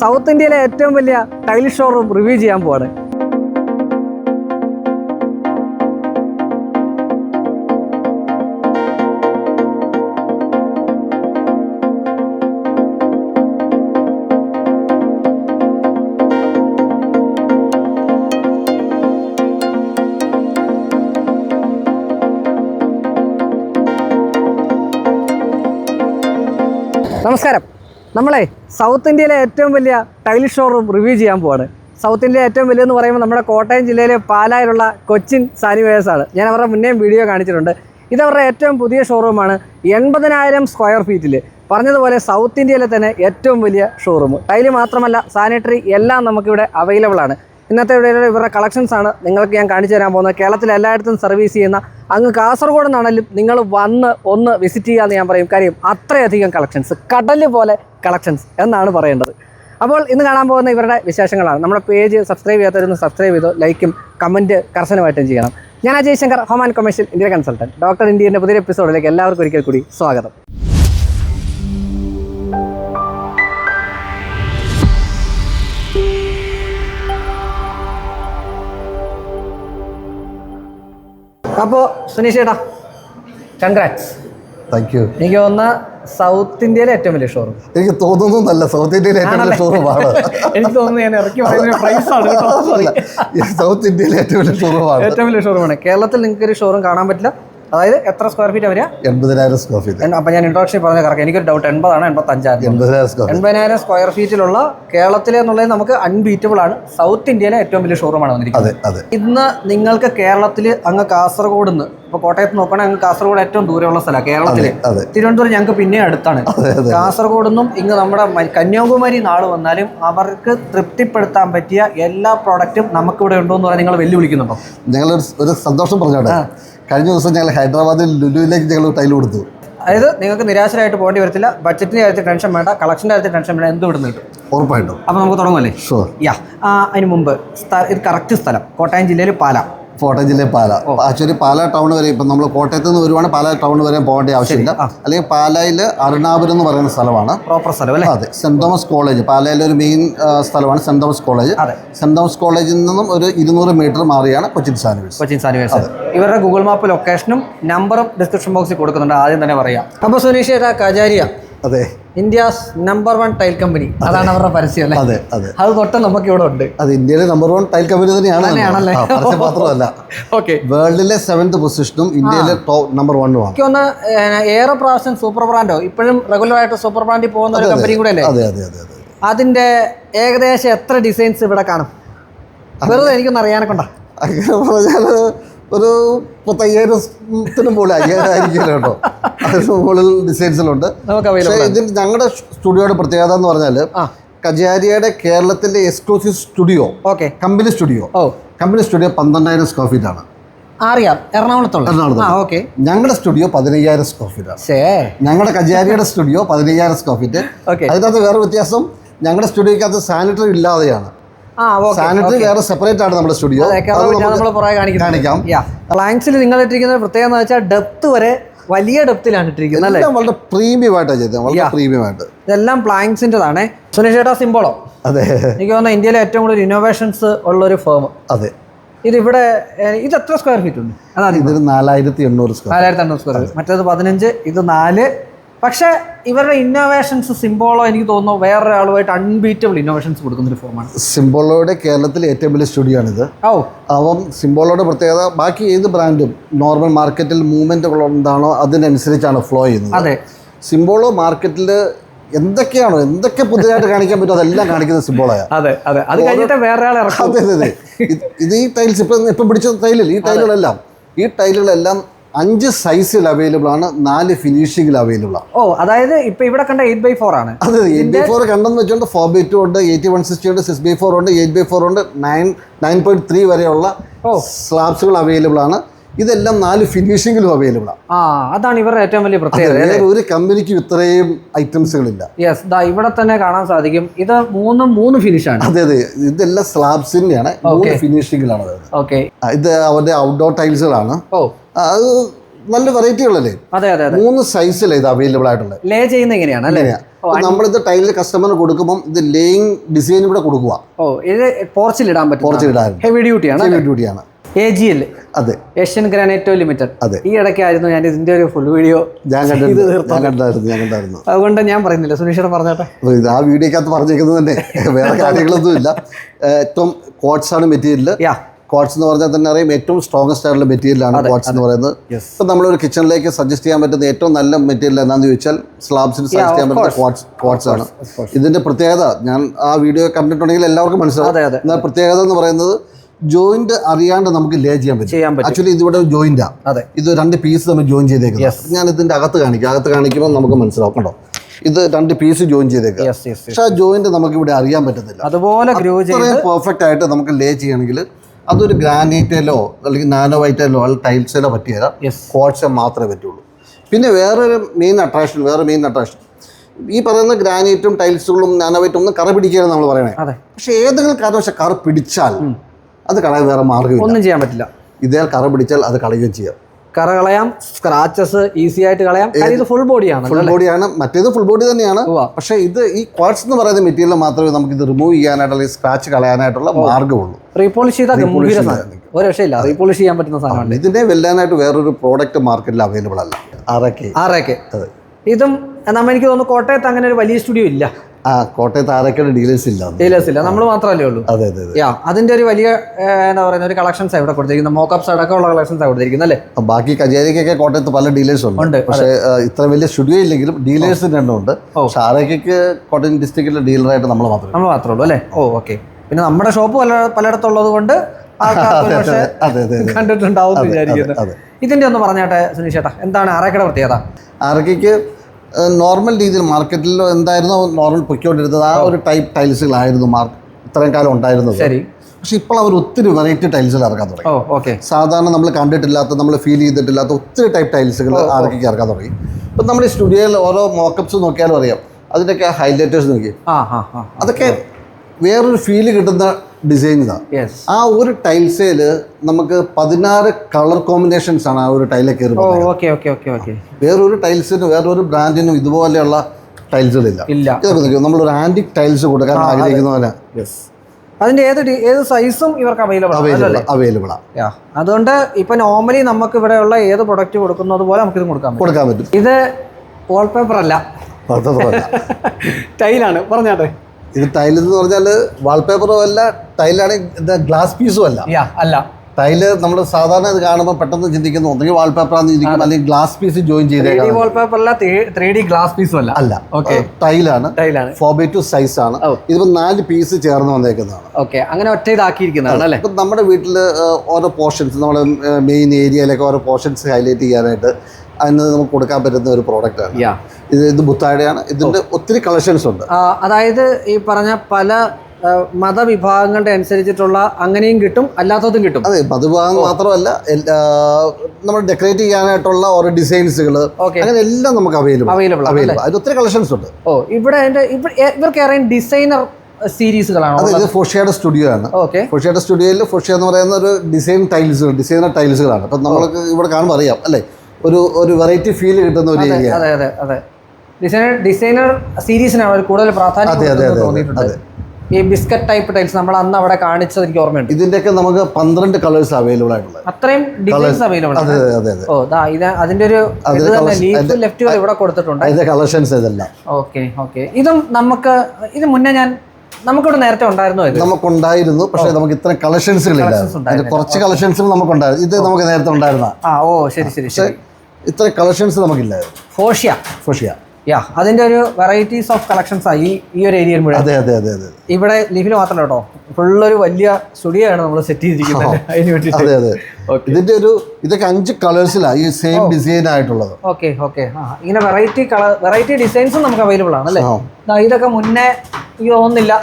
South ഇന്ത്യയിലെ ഏറ്റവും വലിയ ടൈൽ ഷോറൂം റിവ്യൂ ചെയ്യാൻ പോവാണ്. നമ്മളെ സൗത്ത് ഇന്ത്യയിലെ ഏറ്റവും വലിയ ടൈൽ ഷോറൂം റിവ്യൂ ചെയ്യാൻ പോവാണ്. സൗത്ത് ഇന്ത്യയിലെ ഏറ്റവും വലിയതെന്ന് പറയുമ്പോൾ നമ്മുടെ കോട്ടയം ജില്ലയിലെ പാലായിലുള്ള കൊച്ചിൻ സാനിവേഴ്സാണ് ഞാൻ അവരുടെ മുന്നേയും വീഡിയോ കാണിച്ചിട്ടുണ്ട്. ഇത് ഏറ്റവും പുതിയ ഷോറൂമാണ് എൺപതിനായിരം സ്ക്വയർ ഫീറ്റിൽ പറഞ്ഞതുപോലെ സൗത്ത് ഇന്ത്യയിലെ തന്നെ ഏറ്റവും വലിയ ഷോറൂം ടൈൽ മാത്രമല്ല സാനിറ്ററി എല്ലാം നമുക്കിവിടെ അവൈലബിൾ ആണ്. ഇന്നത്തെ ഇവിടെയുള്ള ഇവരുടെ കളക്ഷൻസ് ആണ് നിങ്ങൾക്ക് ഞാൻ കാണിച്ചു തരാൻ പോകുന്നത്. കേരളത്തിൽ എല്ലായിടത്തും സർവീസ് ചെയ്യുന്ന അങ്ങ് കാസർഗോഡ് നിന്നാണെങ്കിലും നിങ്ങൾ വന്ന് ഒന്ന് വിസിറ്റ് ചെയ്യാമെന്ന് ഞാൻ പറയും. കാര്യം അത്രയധികം കളക്ഷൻസ് കടൽ പോലെ കളക്ഷൻസ് എന്നാണ് പറയേണ്ടത്. അപ്പോൾ ഇന്ന് കാണാൻ പോകുന്ന ഇവരുടെ വിശേഷങ്ങളാണ്. നമ്മുടെ പേജ് സബ്സ്ക്രൈബ് ചെയ്യാത്തവരൊന്ന് സബ്സ്ക്രൈബ് ചെയ്തോ ലൈക്കും കമന്റ് കർശനമായിട്ടും ചെയ്യണം. ഞാൻ Ajay Shankar home and commercial India consultant doctor ഇന്ത്യന്റെ പുതിയ എപ്പിസോഡിലേക്ക് എല്ലാവർക്കും ഒരിക്കൽ കൂടി സ്വാഗതം. അപ്പോൾ സുനീഷ് ചേട്ടാ കൺഗ്രാറ്റ്സ് താങ്ക് യു എനിക്ക് തോന്നുന്ന സൗത്ത് ഇന്ത്യയിലെ ഏറ്റവും വലിയ ഷോറൂം എനിക്ക് തോന്നുന്നു നല്ല സൗത്ത് ഇന്ത്യയിലെ ഏറ്റവും വലിയ ഷോറൂമാണ് എനിക്ക് തോന്നുന്നു ഞാൻ ഇറക്കി. സൗത്ത് ഇന്ത്യയിലെ ഏറ്റവും വലിയ ഷോറൂമാണ് ഏറ്റവും വലിയ ഷോറൂമാണ് കേരളത്തിൽ നിങ്ങൾക്ക് ഒരു ഷോറൂം കാണാൻ പറ്റില്ല. അതായത് എത്ര സ്ക്വയർ ഫീറ്റ് വരിക എൺപതിനായിരം സ്ക്വയർ ഫീറ്റ് അപ്പൊ ഞാൻ ഇൻട്രോഡക്ഷൻ പറഞ്ഞ കറക്റ്റ്. എനിക്കൊരു ഡൗട്ട് എൺപതാണ് എൺപത്തഞ്ചായിരുന്നു എൺപതിനായിരം സ്ക്വയർ ഫീറ്റിലുള്ള കേരളത്തിലെ എന്നുള്ളത് നമുക്ക് അൺബീറ്റബിൾ ആണ്. സൗത്ത് ഇന്ത്യയിലെ ഏറ്റവും വലിയ ഷോറൂമാണ് വന്നിരിക്കുന്നത്. ഇന്ന് നിങ്ങൾക്ക് കേരളത്തിൽ അങ്ങ് കാസർഗോഡ് നിന്ന് ഇപ്പൊ കോട്ടയത്ത് നോക്കുകയാണെങ്കിൽ അങ്ങ് കാസർഗോഡ് ഏറ്റവും ദൂരെയുള്ള സ്ഥലമാണ് കേരളത്തിൽ തിരുവനന്തപുരം ഞങ്ങൾക്ക് പിന്നെ അടുത്താണ്. കാസർഗോഡ് നിന്നും ഇങ്ങ് നമ്മുടെ കന്യാകുമാരി നാട് വന്നാലും അവർക്ക് തൃപ്തിപ്പെടുത്താൻ പറ്റിയ എല്ലാ പ്രോഡക്റ്റും നമുക്ക് ഇവിടെ ഉണ്ടോ എന്ന് പറഞ്ഞാൽ നിങ്ങൾ വെല്ലുവിളിക്കുന്നുണ്ടോ? നിങ്ങൾ ഒരു സന്തോഷം പറഞ്ഞോട്ടെ. കഴിഞ്ഞ ദിവസം ഞങ്ങൾ ഹൈദരാബാദിൽ ലുലുവിലേക്ക് ഞങ്ങൾ ടൈൽ കൊടുത്തു. അതായത് നിങ്ങൾക്ക് നിരാശരായിട്ട് പോകേണ്ടി വരത്തില്ല ബഡ്ജറ്റിന്റെ കാര്യത്തിൽ ടെൻഷൻ വേണ്ട കളക്ഷന്റെ കാര്യത്തിൽ ടെൻഷൻ വേണ്ട എന്ത് ഇവിടുന്ന് കിട്ടും. ഉറപ്പായിട്ടും. അപ്പോൾ നമുക്ക് തുടങ്ങുമല്ലേ ഷുവർ യാ അതിന് മുമ്പ് ഇത് കറക്റ്റ് സ്ഥലം കോട്ടയം ജില്ലയിൽ പാല. കോട്ടയം ജില്ലയിൽ പാല ആക്ച്വലി പാല ടൗൺ വരെ ഇപ്പം നമ്മൾ കോട്ടയത്ത് നിന്ന് വരുവാണെങ്കിൽ പാല ടൗൺ വരെ പോകേണ്ട ആവശ്യമില്ല. അല്ലെങ്കിൽ പാലായിൽ അരുണാപുരം എന്ന് പറയുന്ന സ്ഥലമാണ്. പ്രോപ്പർ സ്ഥലം അല്ലേ? അതെ. സെന്റ് തോമസ് കോളേജ് പാലയിലെ ഒരു മെയിൻ സ്ഥലമാണ് saint Thomas college. Saint Thomas കോളേജിൽ നിന്നും ഒരു ഇരുന്നൂറ് മീറ്റർ മാറിയാണ് കൊച്ചിൻ സാനിവേഴ്സ്. കൊച്ചിൻ സാനിവേഴ്സ്. ഇവരുടെ ഗൂഗിൾ മാപ്പ് ലൊക്കേഷനും നമ്പറും ഡിസ്ക്രിപ്ഷൻ ബോക്സിൽ കൊടുക്കുന്നുണ്ട്. ആദ്യം തന്നെ പറയാം. അപ്പോൾ സുനീഷ് കജാരിയ. അതെ. India's number one tile company. അതാണ് അവരുടെ പരസ്യം അല്ലേ? അതെ അതെ. അത് തൊട്ട് നമുക്ക് ഇവിടെ ഉണ്ട്. അത് ഇന്ത്യയിലെ നമ്പർ വൺ ടൈൽ കമ്പനി തന്നെയാണ് പരസ്യം മാത്രമല്ല. ഓക്കെ. വേൾഡിലെ സെവൻത് പൊസിഷനും ഇന്ത്യയിലെ ടോപ്പ് നമ്പർ വണ്ണുമാണ് എനിക്ക് ഒന്ന് ഏറെ പ്രാവശ്യം സൂപ്പർ ബ്രാൻഡോ ഇപ്പോഴും റെഗുലർ ആയിട്ട് സൂപ്പർ ബ്രാൻഡിൽ പോകുന്ന ഒരു കമ്പനി കൂടെ അല്ലേ? അതെ അതെ അതെ അതെ. അതിന്റെ ഏകദേശം എത്ര ഡിസൈൻസ് ഇവിടെ കാണും? വെറുതെ എനിക്കൊന്ന് അറിയാനൊക്കെ അങ്ങനെ പറഞ്ഞാൽ ഒരു പത്തയ്യായിരത്തിന് മുകളിൽ അയ്യായിരം കേട്ടോ. അതിന് മുകളിൽ ഡിസൈൻസിലുണ്ട് പക്ഷേ ഇതിന് ഇതിൽ ഞങ്ങളുടെ സ്റ്റുഡിയോയുടെ പ്രത്യേകത എന്ന് പറഞ്ഞാൽ കജാരിയയുടെ കജാരിയുടെ കേരളത്തിലെ exclusive studio okay. Company studio ഓ. കമ്പനി സ്റ്റുഡിയോ പന്ത്രണ്ടായിരം സ്ക്വയർ ഫീറ്റ് ആണ്. അറിയാം. എറണാകുളത്തുള്ള. എറണാകുളത്ത്. ഞങ്ങളുടെ സ്റ്റുഡിയോ പതിനയ്യായിരം സ്ക്വയർ ഫീറ്റ് ആണ്. ഞങ്ങളുടെ കജാരിയുടെ സ്റ്റുഡിയോ പതിനയ്യായിരം സ്ക്വയർ ഫീറ്റ് ഓക്കെ. അതിനകത്ത് വേറെ വ്യത്യാസം ഞങ്ങളുടെ സ്റ്റുഡിയോക്കകത്ത് സാനിറ്ററി ഇല്ലാതെയാണ്. സാനിറ്ററി വേറെ സെപ്പറേറ്റ് ആണ് നമ്മുടെ സ്റ്റുഡിയോ നമ്മൾ പുറകെ കാണിക്കാം. പ്ലാങ്സിൽ നിങ്ങൾ ഇട്ടിരിക്കുന്ന പ്രത്യേകത എന്ന് വെച്ചാൽ ഡെപ്ത് വരെ വലിയ ഡെപ്തിലാണ് ഇട്ടിരിക്കുന്നത് അല്ലേ? വളരെ പ്രീമിയം ആയിട്ടാണ് ചെയ്തത്. വളരെ പ്രീമിയം ആയിട്ട്. ഇതെല്ലാം പ്ലാങ്സിന്റെതാണ് സുനീഷ് ചേട്ടാ സിംബോളോ അതെ. എനിക്ക് തോന്നുന്നു ഇന്ത്യയിലെ ഏറ്റവും കൂടുതൽ ഇന്നോവേഷൻസ് ഉള്ള ഒരു ഫേം അതെ. ഇതിവിടെ ഇത് എത്ര സ്ക്വയർ ഫീറ്റ് ഉണ്ട്? അതാണ് ഇതൊരു നാലായിരത്തി എണ്ണൂറ് സ്ക്വയർ നാലായിരത്തി അഞ്ഞൂറ് സ്ക്വയർ ഫീറ്റ് മറ്റേത് പതിനഞ്ച് ഇത് നാല് പക്ഷേ ഇവരുടെ ഇന്നോവേഷൻസ് സിംബോളോ എനിക്ക് തോന്നുന്നു വേറൊരാളുമായിട്ട് അൺബീറ്റബിൾ ഇന്നോവേഷൻസ് കൊടുക്കുന്ന ഒരു ഫോമാണ് സിംബോളോയുടെ കേരളത്തിലെ ഏറ്റവും വലിയ സ്റ്റുഡിയോ ആണിത്. ഓ അപ്പം സിംബോളോയുടെ പ്രത്യേകത ബാക്കി ഏത് ബ്രാൻഡും നോർമൽ മാർക്കറ്റിൽ മൂവ്മെന്റുകൾ എന്താണോ അതിനനുസരിച്ചാണ് ഫ്ലോ ചെയ്യുന്നത്. അതെ. സിംബോളോ മാർക്കറ്റിൽ എന്തൊക്കെയാണോ എന്തൊക്കെ പുതിയതായിട്ട് കാണിക്കാൻ പറ്റുമോ അതെല്ലാം കാണിക്കുന്നത് സിംബോളായ അതെ അതെ. അത് കഴിഞ്ഞിട്ട് വേറെ ആളെ അതെ അതെ ഇത് ഈ ടൈൽസ് ഇപ്പം ഇപ്പം പിടിച്ച ടൈലിൽ ഈ ടൈലുകളെല്ലാം ഈ ടൈലുകളെല്ലാം അഞ്ച് സൈസിൽ അവൈലബിൾ ആണ് നാല് ഫിനിഷിംഗിൽ അവൈലബിൾ ആണ്. ഓ അതായത് ഇപ്പൊ ഇവിടെ കണ്ട എയ്റ്റ് ബൈ ഫോർ ആണ്. അതെ എയ്റ്റ് ബൈ ഫോർ കണ്ടെന്ന് വെച്ചോണ്ട് ഫോർ ബൈ ടു ഉണ്ട് എയ്റ്റി വൺ സിക്സ്റ്റി ഉണ്ട് സിക്സ് ബൈ ഫോർ ഉണ്ട് എയ്റ്റ് ബൈ ഫോർ ഉണ്ട് നയൻ നയൻ പോയിന്റ് ത്രീ വരെയുള്ള ഓ. സ്ലാബ്സുകൾ അവൈലബിൾ ആണ്. ഇതെല്ലാം നാല് ഫിനിഷിങ്ങിലും അവൈലബിൾ ആണ്. ആ അതാണ് ഇവരുടെ ഏറ്റവും വലിയ പ്രത്യേകത ഒരു കമ്പനിക്കും ഇത്രയും ഐറ്റംസുകളില്ല യെസ് ദാ ഇവിടെ തന്നെ കാണാൻ സാധിക്കും. ഇത് മൂന്നും മൂന്ന് ഫിനിഷ് ആണ്. അതെ അതെ ഇതെല്ലാം സ്ലാബ്സിന്റെയാണ് മൂന്ന് ഫിനിഷിങ്ങിലാണ് വരുന്നത് ഓക്കെ ഇത് അവരുടെ ഔട്ട്ഡോർ ടൈൽസുകളാണ് ഓ. അത് നല്ല വെറൈറ്റികളല്ലേ അതെ അതെ മൂന്ന് സൈസിലേ ഇത് അവൈലബിൾ ആയിട്ടുള്ളത് ലേ ചെയ്യുന്ന എങ്ങനെയാണ് നമ്മളിത് ടൈലിൽ കസ്റ്റമറിന് കൊടുക്കുമ്പോൾ ഇത് ലേയിങ് ഡിസൈൻ കൂടെ കൊടുക്കുക ഓ ഇത് പോർച്ചിൽ ഇടാൻ പറ്റും കുറച്ച് ഇടാറുണ്ട്. ഹെവി ഡ്യൂട്ടിയാണ് ഡ്യൂട്ടിയാണ് എ ജി എൽ അതെ. ഏഷ്യൻ ഗ്രാനൈറ്റോ ലിമിറ്റഡ് അതെ. ഈ ഇടയ്ക്കായിരുന്നു ഞാൻ ഇതിന്റെ ഒരു ഫുൾ വീഡിയോ ഞാൻ കണ്ടായിരുന്നു അതുകൊണ്ട് ഞാൻ പറയുന്നില്ല. സുനീഷേട്ടൻ പറഞ്ഞോട്ടെ. ഇത് ആ വീഡിയോക്കകത്ത് പറഞ്ഞേക്കുന്നത് തന്നെ. വേറെ കാര്യങ്ങളൊന്നും ഇല്ല ഏറ്റവും ആണ് മെറ്റീരിയൽ കോട്സ് എന്ന് പറഞ്ഞാൽ തന്നെ അറിയാം ഏറ്റവും സ്ട്രോങ്സ്റ്റ് ആയിട്ടുള്ള മെറ്റീരിയലാണ് ക്വാർട്സ് എന്ന് പറയുന്നത്. ഇപ്പം നമ്മളൊരു കിച്ചണിലേക്ക് സജസ്റ്റ് ചെയ്യാൻ പറ്റുന്ന ഏറ്റവും നല്ല മെറ്റീരിയൽ എന്താണെന്ന് ചോദിച്ചാൽ സ്ലാബ്സിന് സജസ്റ്റ് ചെയ്യാൻ പറ്റുന്ന ക്വാർട്സ് ക്വാർട്സ് ആണ്. ഇതിന്റെ പ്രത്യേകത ഞാൻ ആ വീഡിയോ കണ്ടിട്ടുണ്ടെങ്കിൽ എല്ലാവർക്കും മനസ്സിലാവും. എന്നാൽ പ്രത്യേകത എന്ന് പറയുന്നത് ജോയിന്റ് അറിയാണ്ട് നമുക്ക് ലേ ചെയ്യാൻ പറ്റും. ആക്ച്വലി ഇതിവിടെ ജോയിന്റാ ഇത് രണ്ട് പീസ് നമ്മൾ ജോയിൻ ചെയ്തേക്കുന്നത്. ഞാൻ ഇതിന്റെ അകത്ത് കാണിക്കും. അകത്ത് കാണിക്കുമ്പോൾ നമുക്ക് മനസ്സിലാവും കേട്ടോ. ഇത് രണ്ട് പീസ് ജോയിൻ ചെയ്തേക്കുക. യെസ് പക്ഷെ ആ ജോയിന്റ് നമുക്ക് ഇവിടെ അറിയാൻ പറ്റുന്നില്ല അതുപോലെ പെർഫെക്റ്റ് ആയിട്ട് നമുക്ക് ലേ ചെയ്യണമെങ്കിൽ അതൊരു ഗ്രാനൈറ്റിലോ അല്ലെങ്കിൽ നാനോ വൈറ്റിലോ അല്ലെങ്കിൽ ടൈൽസിലോ പറ്റിയല്ല കോഴ്സ് മാത്രമേ പറ്റുള്ളൂ. പിന്നെ വേറൊരു മെയിൻ അട്രാക്ഷൻ വേറെ മെയിൻ അട്രാക്ഷൻ ഈ പറയുന്ന ഗ്രാനൈറ്റും ടൈൽസുകളും നാനോ വൈറ്റും ഒന്നും കറ പിടിക്കുകയാണ് നമ്മൾ പറയണേ. പക്ഷെ ഏതെങ്കിലും കാരണവശാൽ കറ പിടിച്ചാൽ അത് കളയാൻ വേറെ മാർഗമില്ല. ഒന്നും ചെയ്യാൻ പറ്റില്ല. ഇതേ കറ പിടിച്ചാൽ അത് കളയുകയും ചെയ്യാം. കറ കളയാം സ്ക്രാച്ചസ് ഈസി ആയിട്ട് കളയാം. ഇത് ഫുൾ ബോഡിയാണ് ഫുൾ ബോഡിയാണ് മറ്റേത് ഫുൾ ബോഡി തന്നെയാണ്. പക്ഷെ ഇത് ഈ ക്വാർട്സ് എന്ന് പറയുന്ന മെറ്റീരിയൽ മാത്രമേ നമുക്ക് ഇത് റിമൂവ് ചെയ്യാനായിട്ട് അല്ലെങ്കിൽ സ്ക്രാച്ച് കളയാനായിട്ടുള്ള മാർഗമുള്ളൂ. റീപോളിഷ് ചെയ്താൽ ഗംഭീര ഒരു രക്ഷയില്ല. റീപോളിഷ് ചെയ്യാൻ പറ്റുന്ന സാധനമാണ്. ഇതിനെ വെല്ലാനായിട്ട് വേറൊരു പ്രോഡക്റ്റ് മാർക്കറ്റിൽ അവൈലബിൾ അല്ല. ആറേ അതെ. ഇതും നമ്മൾ എനിക്ക് തോന്നുന്നു കോട്ടയത്ത് അങ്ങനെ ഒരു വലിയ സ്റ്റുഡിയോ ഇല്ല. ആ കോട്ടയത്ത് ആരൊക്കെയാണ് ഡീലേഴ്സ് ഇല്ല. ഡീലേഴ്സ് ഇല്ല. നമ്മൾ മാത്രമല്ലേ ഉള്ളൂ. അതെ അതെ യാ അതിന്റെ ഒരു വലിയ എന്താ പറയുന്ന ഒരു കളക്ഷൻസ് ഇവിടെ കൊടുത്തിരിക്കുന്നത്. മോക്കപ്സ് അടക്കമുള്ള കളക്ഷൻസ് കൊടുത്തിരിക്കുന്നത് അല്ലേ? ബാക്കി കജേരിക്കൊക്കെ കോട്ടയത്ത് പല ഡീലേഴ്സ് ഉണ്ട്. പക്ഷേ ഇത്ര വലിയ സ്റ്റുഡിയോ ഇല്ലെങ്കിലും ഡീലേഴ്സ് എണ്ണം ഉണ്ട്. പക്ഷേ ആരൊക്കെ കോട്ടയം ഡിസ്ട്രിക്റ്റിലെ ഡീലറായിട്ട് നമ്മൾ മാത്രമേ നമ്മൾ മാത്രമേ ഉള്ളൂ അല്ലേ? ഓ ഓക്കെ. പിന്നെ നമ്മുടെ ഷോപ്പ് പല പലയിടത്തുള്ളത് കൊണ്ട് കണ്ടിട്ടുണ്ടാവും ഇതിന്റെ ഒന്ന് പറഞ്ഞാട്ടെ സുനീഷേട്ടാ. എന്താണ് അറേക്കട പ്രത്യേകത? ആർക്കൊക്കെ നോർമൽ രീതിയിൽ മാർക്കറ്റിൽ എന്തായിരുന്നു നോർമൽ പൊയ്ക്കൊണ്ടിരുന്നത്. ആ ഒരു ടൈപ്പ് ടൈൽസുകളായിരുന്നു മാർക്ക് ഇത്രയും കാലം ഉണ്ടായിരുന്നത്. ശരി. പക്ഷെ ഇപ്പോൾ അവർ ഒത്തിരി വെറൈറ്റി ടൈൽസുകൾ ഇറക്കാൻ തുടങ്ങി. സാധാരണ നമ്മൾ കണ്ടിട്ടില്ലാത്ത നമ്മൾ ഫീൽ ചെയ്തിട്ടില്ലാത്ത ഒത്തിരി ടൈപ്പ് ടൈൽസുകൾ ആർക്കൊക്കെ ഇറക്കാൻ തുടങ്ങി. ഇപ്പം നമ്മൾ ഈ സ്റ്റുഡിയോയിൽ ഓരോ മോക്കപ്സ് നോക്കിയാലും അറിയാം. അതിന്റെയൊക്കെ ഹൈലൈറ്റേഴ്സ് നോക്കി. അതൊക്കെ വേറൊരു ഫീൽ കിട്ടുന്ന ഡിസൈൻ ആണ് ആ ഒരു ടൈൽസേൽ നമുക്ക് പതിനാറ് കളർ കോമ്പിനേഷൻസ് ആണ് ആ ഒരു ഓക്കെ വേറൊരു ടൈൽസിന് വേറൊരു ബ്രാൻഡിനും ഇതുപോലെയുള്ള ടൈൽസുകളില്ല ഇല്ല. നമ്മളൊരു ആന്റിക് ടൈൽസ് കൊടുക്കാൻ ആഗ്രഹിക്കുന്ന പോലെ. അതിന്റെ ഏത് ഏത് സൈസും ഇവർക്ക് അവൈലബിൾ അവൈലബിൾ അതുകൊണ്ട് ഇപ്പൊ നോർമലി നമുക്ക് ഇവിടെയുള്ള ഏത് പ്രൊഡക്റ്റ് കൊടുക്കുന്നത് പോലെ നമുക്ക് ഇത് കൊടുക്കാൻ കൊടുക്കാൻ പറ്റും. ഇത് വാൾപേപ്പർ അല്ല. ടൈലാണ് പറഞ്ഞാട്ടെ. ഇത് ടൈൽ എന്ന് പറഞ്ഞാൽ വാൾപേപ്പറും അല്ല ടൈലാണ് ഗ്ലാസ് പീസും അല്ല. അല്ല. ടൈൽ നമ്മൾ സാധാരണ ഇത് കാണുമ്പോൾ പെട്ടെന്ന് ചിന്തിക്കുന്നു ഒന്നെങ്കിൽ വാൾപേപ്പറാന്ന് ചിന്തിക്കും അല്ലെങ്കിൽ ഗ്ലാസ് പീസ് ജോയിൻ ചെയ്തേക്കാം ത്രീ ഡി ഗ്ലാസ് പീസും അല്ല. അല്ല ഓക്കെ ടൈലാണ് ടൈലാണ് ഫോർ ബൈ ടു സൈസ് ആണ്. ഇതിപ്പോ ഇതിപ്പോൾ നാല് പീസ് ചേർന്ന് വന്നേക്കുന്നതാണ്. ഓക്കെ അങ്ങനെ ഒറ്റ ഇതാക്കിയിരിക്കുന്നതാണ് അല്ലേ? ഇപ്പം നമ്മുടെ വീട്ടിൽ ഓരോ പോർഷൻസ് നമ്മുടെ മെയിൻ ഏരിയയിലൊക്കെ ഓരോ പോർഷൻസ് ഹൈലൈറ്റ് ചെയ്യാനായിട്ട് അതിന് നമുക്ക് കൊടുക്കാൻ പറ്റുന്ന ഒരു പ്രോഡക്റ്റാണ് യാ ഇത് ഇത് ബുത്താഴയാണ് ഇതിന്റെ ഒത്തിരി കളക്ഷൻസ് ഉണ്ട്. അതായത് ഈ പറഞ്ഞ പല മതവിഭാഗങ്ങളുടെ അനുസരിച്ചിട്ടുള്ള അങ്ങനെയും കിട്ടും അല്ലാത്തതും കിട്ടും. അതെ മതവിഭാഗം മാത്രമല്ല നമ്മൾ ഡെക്കറേറ്റ് ചെയ്യാനായിട്ടുള്ള ഓരോ ഡിസൈൻസുകൾ അങ്ങനെ എല്ലാം നമുക്ക് അവൈലബിൾ അവൈലബിൾ അവൈലബിൾ അതിൽ ഒത്തിരി കളക്ഷൻസ് ഉണ്ട്. ഓ ഇവിടെ എന്റെ ഇവ- ഇവർക്ക് ഏറെ ഡിസൈനർ സീരീസുകളാണ് അതെ ഇത് ഫൊഷിയുടെ സ്റ്റുഡിയോ ആണ്. ഓക്കെ. ഫോഷിയുടെ സ്റ്റുഡിയോയിൽ ഫോഷിയ എന്ന് പറയുന്ന ഒരു ഡിസൈൻ ടൈൽസ് ഡിസൈനർ ടൈൽസുകളാണ് അപ്പം നമ്മൾക്ക് ഇവിടെ കാണുമ്പോൾ അറിയാം അല്ലേ? ഒരു ഒരു വെറൈറ്റി ഫീൽ കിട്ടുന്ന ഒരു ഏരിയ അതെ അതെ അതെ. ഡിസൈനർ ഡിസൈനർ സീരീസിനാണ് അവർ കൂടുതൽ പ്രാധാന്യം തോന്നിയിട്ടുണ്ട്. ഈ ബിസ്ക്കറ്റ് ടൈപ്പ് ടൈൽസ് നമ്മൾ അന്ന് അവിടെ കാണിച്ചത് എനിക്ക് ഓർമ്മയുണ്ട്. ഇതിന്റെയൊക്കെ നമുക്ക് പന്ത്രണ്ട് കളേഴ്സ് അവൈലബിൾ ആയിട്ടുള്ളത്. അത്രയും ഡിസൈൻസ് അവൈലബിൾ ആണ്. ഓ ദാ ഇത് അതിന്റെ ഒരു അതിന്റെ ഇത് തന്നെ colours- ലീഫ് ലെഫ്റ്റുകൾ ഇവിടെ കൊടുത്തിട്ടുണ്ട്. കളക്ഷൻസ് ഇതെല്ലാം. Okay okay. ഇതും നമുക്ക് ഇത് മുന്നേ ഞാൻ നമുക്കിവിടെ നേരത്തെ ഉണ്ടായിരുന്നു നമുക്കുണ്ടായിരുന്നു പക്ഷേ നമുക്ക് ഇത്ര. അതിന്റെ കുറച്ച് കളക്ഷൻസ് നമുക്കുണ്ടായിരുന്നു. ഇത് നമുക്ക് നേരത്തെ ഉണ്ടായിരുന്ന. ആ ഓ ശരി ശരി ഇത്ര കളക്ഷൻസ് നമുക്കില്ലായിരുന്നു. ഫോഷിയ ഫൊഷിയ യാ അതിന്റെ ഒരു വെറൈറ്റീസ് ഓഫ് കളക്ഷൻസ് ആയി ഈ ഒരു ഏരിയ മുഴുവൻ. അതെ അതെ അതെ അതെ ഇവിടെ ലീഫിൽ മാത്രമല്ല കേട്ടോ ഒരു വലിയ സ്റ്റുഡിയോ ആണ് നമ്മൾ സെറ്റ് ചെയ്തിരിക്കുന്നത് അതിന് വേണ്ടിയിട്ട്. അതെ അതെ. ഇതിന്റെ ഒരു ഇതൊക്കെ അഞ്ച് കളേഴ്സിലാണ് ഈ സെയിം ഡിസൈൻ ആയിട്ടുള്ളത്. ഓക്കെ ഓക്കെ ആ ഇങ്ങനെ വെറൈറ്റി കളർ വെറൈറ്റി ഡിസൈൻസും നമുക്ക് അവൈലബിൾ ആണ് അല്ലേ? ഇതൊക്കെ മുന്നേ എനിക്ക് തോന്നുന്നില്ല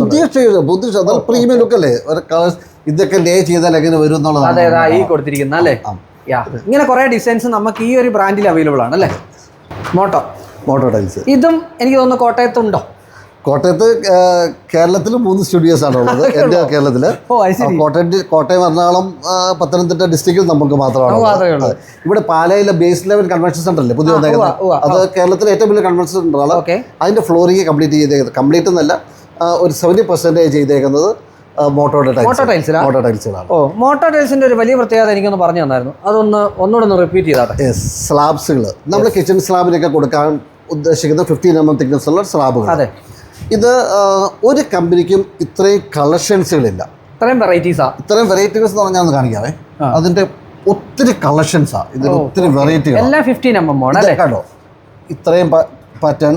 പുതിയ പുതിയ പ്രീമിയം ലുക്ക് അല്ലേ? ഒരു കളേഴ്സ് ഇതൊക്കെ ലേ ചെയ്താൽ എങ്ങനെ വരും എന്നുള്ളതാണ് അതെ അതെ ഈ കൊടുത്തിരിക്കുന്ന അല്ലേ? ഇങ്ങനെ കുറെ ഡിസൈൻസ് നമുക്ക് ഈ ഒരു ബ്രാൻഡിൽ അവൈലബിൾ ആണ് അല്ലേ? മോട്ടോ. Moto tiles. ഇതും എനിക്ക് തോന്നുന്നു കോട്ടയത്തുണ്ടോ? കോട്ടയത്ത് കേരളത്തിൽ മൂന്ന് സ്റ്റുഡിയോസ് ആണ് ഉള്ളത്. എന്റെ കേരളത്തിൽ കോട്ടയം കോട്ടയം എറണാകുളം പത്തനംതിട്ട ഡിസ്ട്രിക്റ്റിൽ നമുക്ക് മാത്രമാണ്. ഇവിടെ പാലയിലെ ബേസ് ലെവൽ കൺവെൻഷൻ സെന്റർ അല്ലേ? പുതിയ വന്നേക്കുന്നത്. അത് കേരളത്തിലെ ഏറ്റവും വലിയ കൺവെൻഷൻ സെന്ററാണ് ആണ്. അതിന്റെ ഫ്ലോറിംഗ് കംപ്ലീറ്റ് ചെയ്തേക്കുന്നത് കംപ്ലീറ്റ് എന്നല്ല ഒരു സെവന്റി പെർസെന്റേജ് ചെയ്തേക്കുന്നത്. മോട്ടോയുടെ മോട്ടോ ടൈൽസ്. ടൈൽസിലാ? മോട്ടോ ടൈൽസുകളാണ്. ഓ മോട്ടോ ടൈൽസിന്റെ ഒരു വലിയ പ്രത്യേകത എനിക്കൊന്ന് പറഞ്ഞു തന്നായിരുന്നു. അതൊന്ന് ഒന്നുകൂടെ ഒന്ന് റിപ്പീറ്റ് ചെയ്താട്ടെ? സ്ലാബ്സുകൾ നമ്മൾ കിച്ചൺ സ്ലാബിനൊക്കെ കൊടുക്കാൻ ഉദ്ദേശിക്കുന്ന ഫിഫ്റ്റീൻ എം എം തിക്നെസ് ഉള്ള സ്ലാബുകൾ അതെ. ഇത് ഒരു കമ്പനിക്കും ഇത്രയും കളക്ഷൻസുകളില്ല ഇത്രയും വെറൈറ്റീസാ ഇത്രയും വെറൈറ്റീസ് എന്ന് പറഞ്ഞാൽ ഒന്ന് കാണിക്കാവേ. അതിന്റെ ഒത്തിരി കളക്ഷൻസാ ഇതിൽ ഒത്തിരി വെറൈറ്റികൾ എല്ലാം ഫിഫ്റ്റീൻ എം എം ആണ് കണ്ടോ? ഇത്രയും പാറ്റേൺ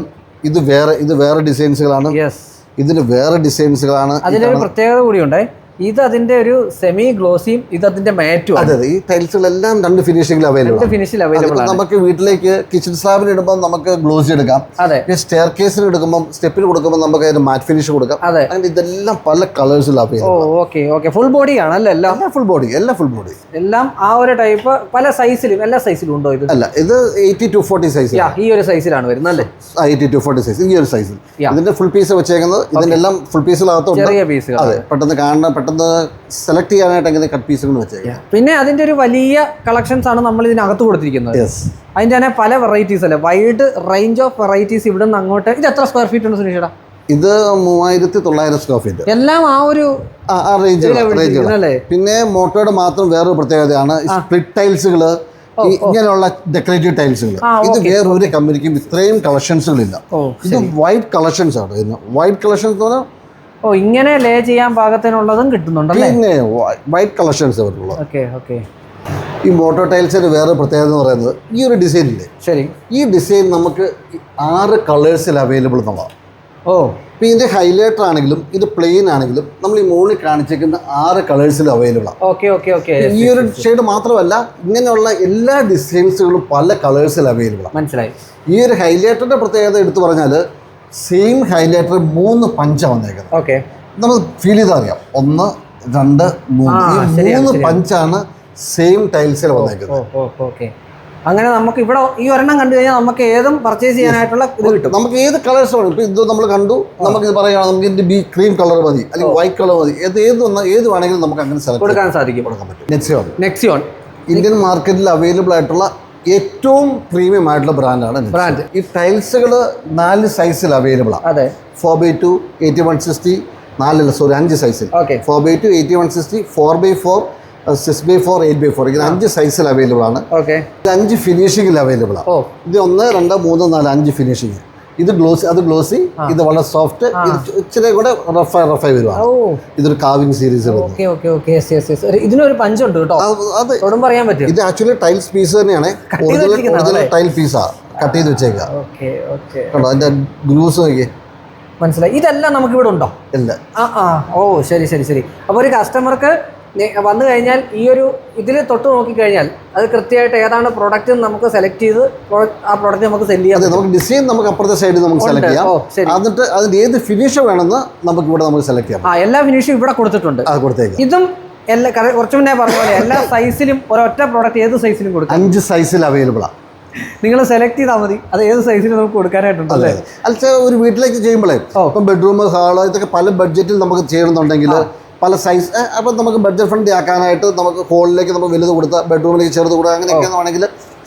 ഇത് വേറെ ഇത് വേറെ ഡിസൈൻസുകളാണ് യെസ് ഇതിന് വേറെ ഡിസൈൻസുകളാണ് അതിലൊരു പ്രത്യേകത കൂടിയുണ്ട്. ഇത് അതിന്റെ ഒരു സെമി ഗ്ലോസിയും ഇത് അതിന്റെ മാറ്റും അതെ അതെ. ഈ ടൈൽസുകളെല്ലാം രണ്ട് ഫിനിഷിംഗിൽ അവൈലബിൾ ഫിനിഷിൽ അവൈലബിൾ നമുക്ക് വീട്ടിലേക്ക് കിച്ചൺ സ്ലാബിന് ഇടുമ്പോൾ നമുക്ക് ഗ്ലോസി എടുക്കാം. അതെ. സ്റ്റെയർ കേസിന് എടുക്കുമ്പോൾ സ്റ്റെപ്പിന് കൊടുക്കുമ്പോൾ നമുക്ക് അതിന് മാറ്റ് ഫിനിഷ് കൊടുക്കാം. അതെ. അങ്ങനെ ഇതെല്ലാം പല കളേഴ്സിൽ available okay okay full body ആണ് അല്ല എല്ലാം? ഫുൾ ബോഡി എല്ലാം ഫുൾ ബോഡി എല്ലാം ആ ഒരു ടൈപ്പ് പല സൈസിലും എല്ലാ സൈസിലും ഉണ്ടോ ഇത്? അല്ല ഇത് എയ്റ്റി ടു ഫോർട്ടി സൈസ് ഈ ഒരു സൈസിലാണ് വരുന്നത് അല്ലേ? എയ്റ്റി ടു ഫോർട്ടി സൈസ് ഈ ഒരു സൈസിൽ ഇതിന്റെ ഫുൾ പീസ് വെച്ചേക്കുന്നത് ഇതിന്റെ എല്ലാം ഫുൾ പീസിനകത്തുണ്ട് ചെറിയ പീസ് അതെ പെട്ടെന്ന് കാണാൻ പെട്ടെന്ന് സെലക്ട് ചെയ്യാനായിട്ട് എങ്ങനെ കട്ട് പീസുകൾ വെച്ചേക്കാം? പിന്നെ അതിന്റെ ഒരു വലിയ കളക്ഷൻസ് ആണ് നമ്മൾ ഇതിനകത്ത് കൊടുത്തിരിക്കുന്നത്. അതിന്റെ തന്നെ പല വെറൈറ്റീസ് അല്ലേ? വൈഡ് റേഞ്ച് ഓഫ് വെറൈറ്റീസ് ഇവിടെ നിന്ന് അങ്ങോട്ട് ഇത് എത്ര സ്ക്വയർ ഫീറ്റ് ഉണ്ട് സുനീഷടാ ഇത് മൂവായിരത്തി തൊള്ളായിരം സ്ക്വയർ ഫീറ്റ് എല്ലാം ആ ഒരു റേഞ്ച് പിന്നെ മോട്ടോയുടെ മാത്രം വേറൊരു പ്രത്യേകതയാണ് സ്പ്ലിറ്റ് ടൈൽസുകൾ ഇങ്ങനെയുള്ള ഡെക്കറേറ്റീവ് ടൈൽസുകൾ ഇത് വേറൊരു കമ്പനിക്കും ഇത്രയും കളക്ഷൻസുകളില്ല ഇല്ല ഇത് വൈറ്റ് കളക്ഷൻസ് ആണ്. വൈറ്റ് കളക്ഷൻസ് എന്ന് പറഞ്ഞാൽ ഓ ഇങ്ങനെ ലേ ചെയ്യാൻ പാകത്തിനുള്ളതും കിട്ടുന്നുണ്ട് പിന്നെ വൈറ്റ് കളക്ഷൻസ് അവരുള്ളത് ഓക്കെ ഓക്കെ. ഈ മോട്ടോ ടൈൽസിന് വേറെ പ്രത്യേകത എന്ന് പറയുന്നത് ഈ ഒരു ഡിസൈനില്ലേ ശരി. ഈ ഡിസൈൻ നമുക്ക് ആറ് കളേഴ്സിൽ അവൈലബിൾ എന്നുള്ളതാണ്. ഓ. ഇപ്പം ഇതിന്റെ ഹൈലൈറ്റർ ആണെങ്കിലും ഇത് പ്ലെയിൻ ആണെങ്കിലും നമ്മൾ ഈ മുകളിൽ കാണിച്ചിരിക്കുന്ന ആറ് കളേഴ്സിൽ അവൈലബിൾ ആണ്. Okay okay okay. ഈ ഒരു ഷെയ്ഡ് മാത്രമല്ല ഇങ്ങനെയുള്ള എല്ലാ ഡിസൈൻസുകളും പല കളേഴ്സിൽ അവൈലബിൾ ആണ്. മനസ്സിലായി. ഈ ഒരു ഹൈലൈറ്ററിന്റെ പ്രത്യേകത എടുത്തു പറഞ്ഞാൽ സെയിം ഹൈലൈറ്റർ മൂന്ന് പഞ്ചാണ് വന്നേക്കുന്നത്. ഓക്കെ നമ്മൾ ഫീൽ ചെയ്താൽ അറിയാം. ഒന്ന് രണ്ട് മൂന്ന്. ഈ മൂന്ന്. പഞ്ചാണ് സെയിം ടൈൽസിൽ വന്നേക്കുന്നത്. ഓ ഓ ഓക്കെ അങ്ങനെ നമുക്ക് ഇവിടെ ഈ ഒരെണ്ണം കണ്ടു കഴിഞ്ഞാൽ നമുക്ക് ഏതും പർച്ചേസ് ചെയ്യാനായിട്ടുള്ള ഇത് കിട്ടും. നമുക്ക് ഏത് കളേഴ്സ് വേണം? ഇപ്പം ഇത് നമ്മൾ കണ്ടു. നമുക്ക് ഇത് പറയുകയാണ് നമുക്ക് ഇതിന്റെ ബി ക്രീം കളർ മതി അല്ലെങ്കിൽ വൈറ്റ് കളർ മതി. ഏത് ഏത് വന്നാൽ ഏത് വേണമെങ്കിലും നമുക്ക് അങ്ങനെ സെലക്ട് കൊടുക്കാൻ സാധിക്കും. കൊടുക്കാൻ പറ്റും. നെക്സിയോൺ നെക്സിയോൺ ഇന്ത്യൻ മാർക്കറ്റിൽ അവൈലബിൾ ആയിട്ടുള്ള ഏറ്റവും പ്രീമിയം ആയിട്ടുള്ള ബ്രാൻഡാണ് ബ്രാൻഡ് ഈ ടൈൽസുകൾ നാല് സൈസിൽ അവൈലബിൾ ആണ് അതെ. Four by two eighty one sixty നാലല്ല sorry അഞ്ച് സൈസിൽ okay four by two eighty one sixty four by four six by four eight by four ഇങ്ങനെ അഞ്ച് സൈസിൽ അവൈലബിൾ ആണ്. ഓക്കെ ഇത് അഞ്ച് ഫിനിഷിങ്ങിൽ അവൈലബിൾ ആണ് ഇത് ഒന്ന് രണ്ട് മൂന്ന് നാല് അഞ്ച് ഫിനിഷിങ് ഇത് ഗ്ലോസി അത് ഗ്ലോസി ഇത് വളരെ സോഫ്റ്റ് ഇച്ചിരി കൂടെ റഫായി റഫായി വരുവാ. ഇതൊരു കാവിംഗ് സീരീസ് ഇതിനൊരു പഞ്ചുണ്ട് കേട്ടോ. അത് അറിയാൻ പറ്റും ഇത് ആക്ച്വലി ടൈൽസ് പീസ് തന്നെയാണ്. ഒറിജിനൽ? ടൈൽ പീസാ കട്ട് ചെയ്ത് വെച്ചേക്കാം. അതിന്റെ ഗ്രൂസ് നോക്കിയേ. മനസ്സിലായി. ഇതെല്ലാം നമുക്ക് ഇവിടെ ഉണ്ടോ? ഇല്ല. ആ ആ. ഓ ശരി ശരി ശരി. അപ്പോൾ ഒരു കസ്റ്റമർക്ക് വന്നു കഴിഞ്ഞാൽ ഈ ഒരു ഇതിൽ തൊട്ട് നോക്കിക്കഴിഞ്ഞാൽ അത് കൃത്യമായിട്ട് ഏതാണ് പ്രോഡക്റ്റ് നമുക്ക് സെലക്ട് ചെയ്ത് ആ പ്രോഡക്റ്റ് നമുക്ക് സെൽ ചെയ്യാം നമുക്ക് ഡിസൈൻ നമുക്ക് അപ്പുറത്തെ സൈഡിൽ നമുക്ക് സെലക്ട് ചെയ്യാം. എന്നിട്ട് അതിന്റെ ഏത് ഫിനിഷ് വേണമെന്ന് നമുക്ക് ഇവിടെ നമുക്ക് സെലക്ട് ചെയ്യാം. ആ എല്ലാ ഫിനിഷും ഇവിടെ കൊടുത്തിട്ടുണ്ട്. അത് കൊടുത്തേക്ക്. ഇതും എല്ലാ കറ- കുറച്ച് മുന്നേ പറഞ്ഞ പോലെ എല്ലാ സൈസിലും ഒരൊറ്റ പ്രോഡക്റ്റ് ഏത് സൈസിലും കൊടുക്കും. അഞ്ച് സൈസിൽ അവൈലബിൾ ആണ് നിങ്ങൾ സെലക്ട് ചെയ്താൽ മതി. അത് ഏത് സൈസിൽ നമുക്ക് കൊടുക്കാനായിട്ടുണ്ട് അല്ലേ? അല്ല ഒരു വീട്ടിലേക്ക് ചെയ്യുമ്പോഴേ. ഇപ്പം ബെഡ്റൂം ഹാൾ ഇതൊക്കെ പല ബഡ്ജറ്റിൽ നമുക്ക് ചെയ്യണമെന്നുണ്ടെങ്കിൽ പല സൈസ് അപ്പം നമുക്ക് ബഡ്ജറ്റ് ഫ്രണ്ട്ലി ആക്കാനായിട്ട് നമുക്ക് ഹോളിലേക്ക് നമുക്ക് വലുത് കൊടുത്താൽ ബെഡ്റൂമിലേക്ക് ചെറുത് കൊടുക്കുക അങ്ങനെയൊക്കെ ആണെങ്കിൽ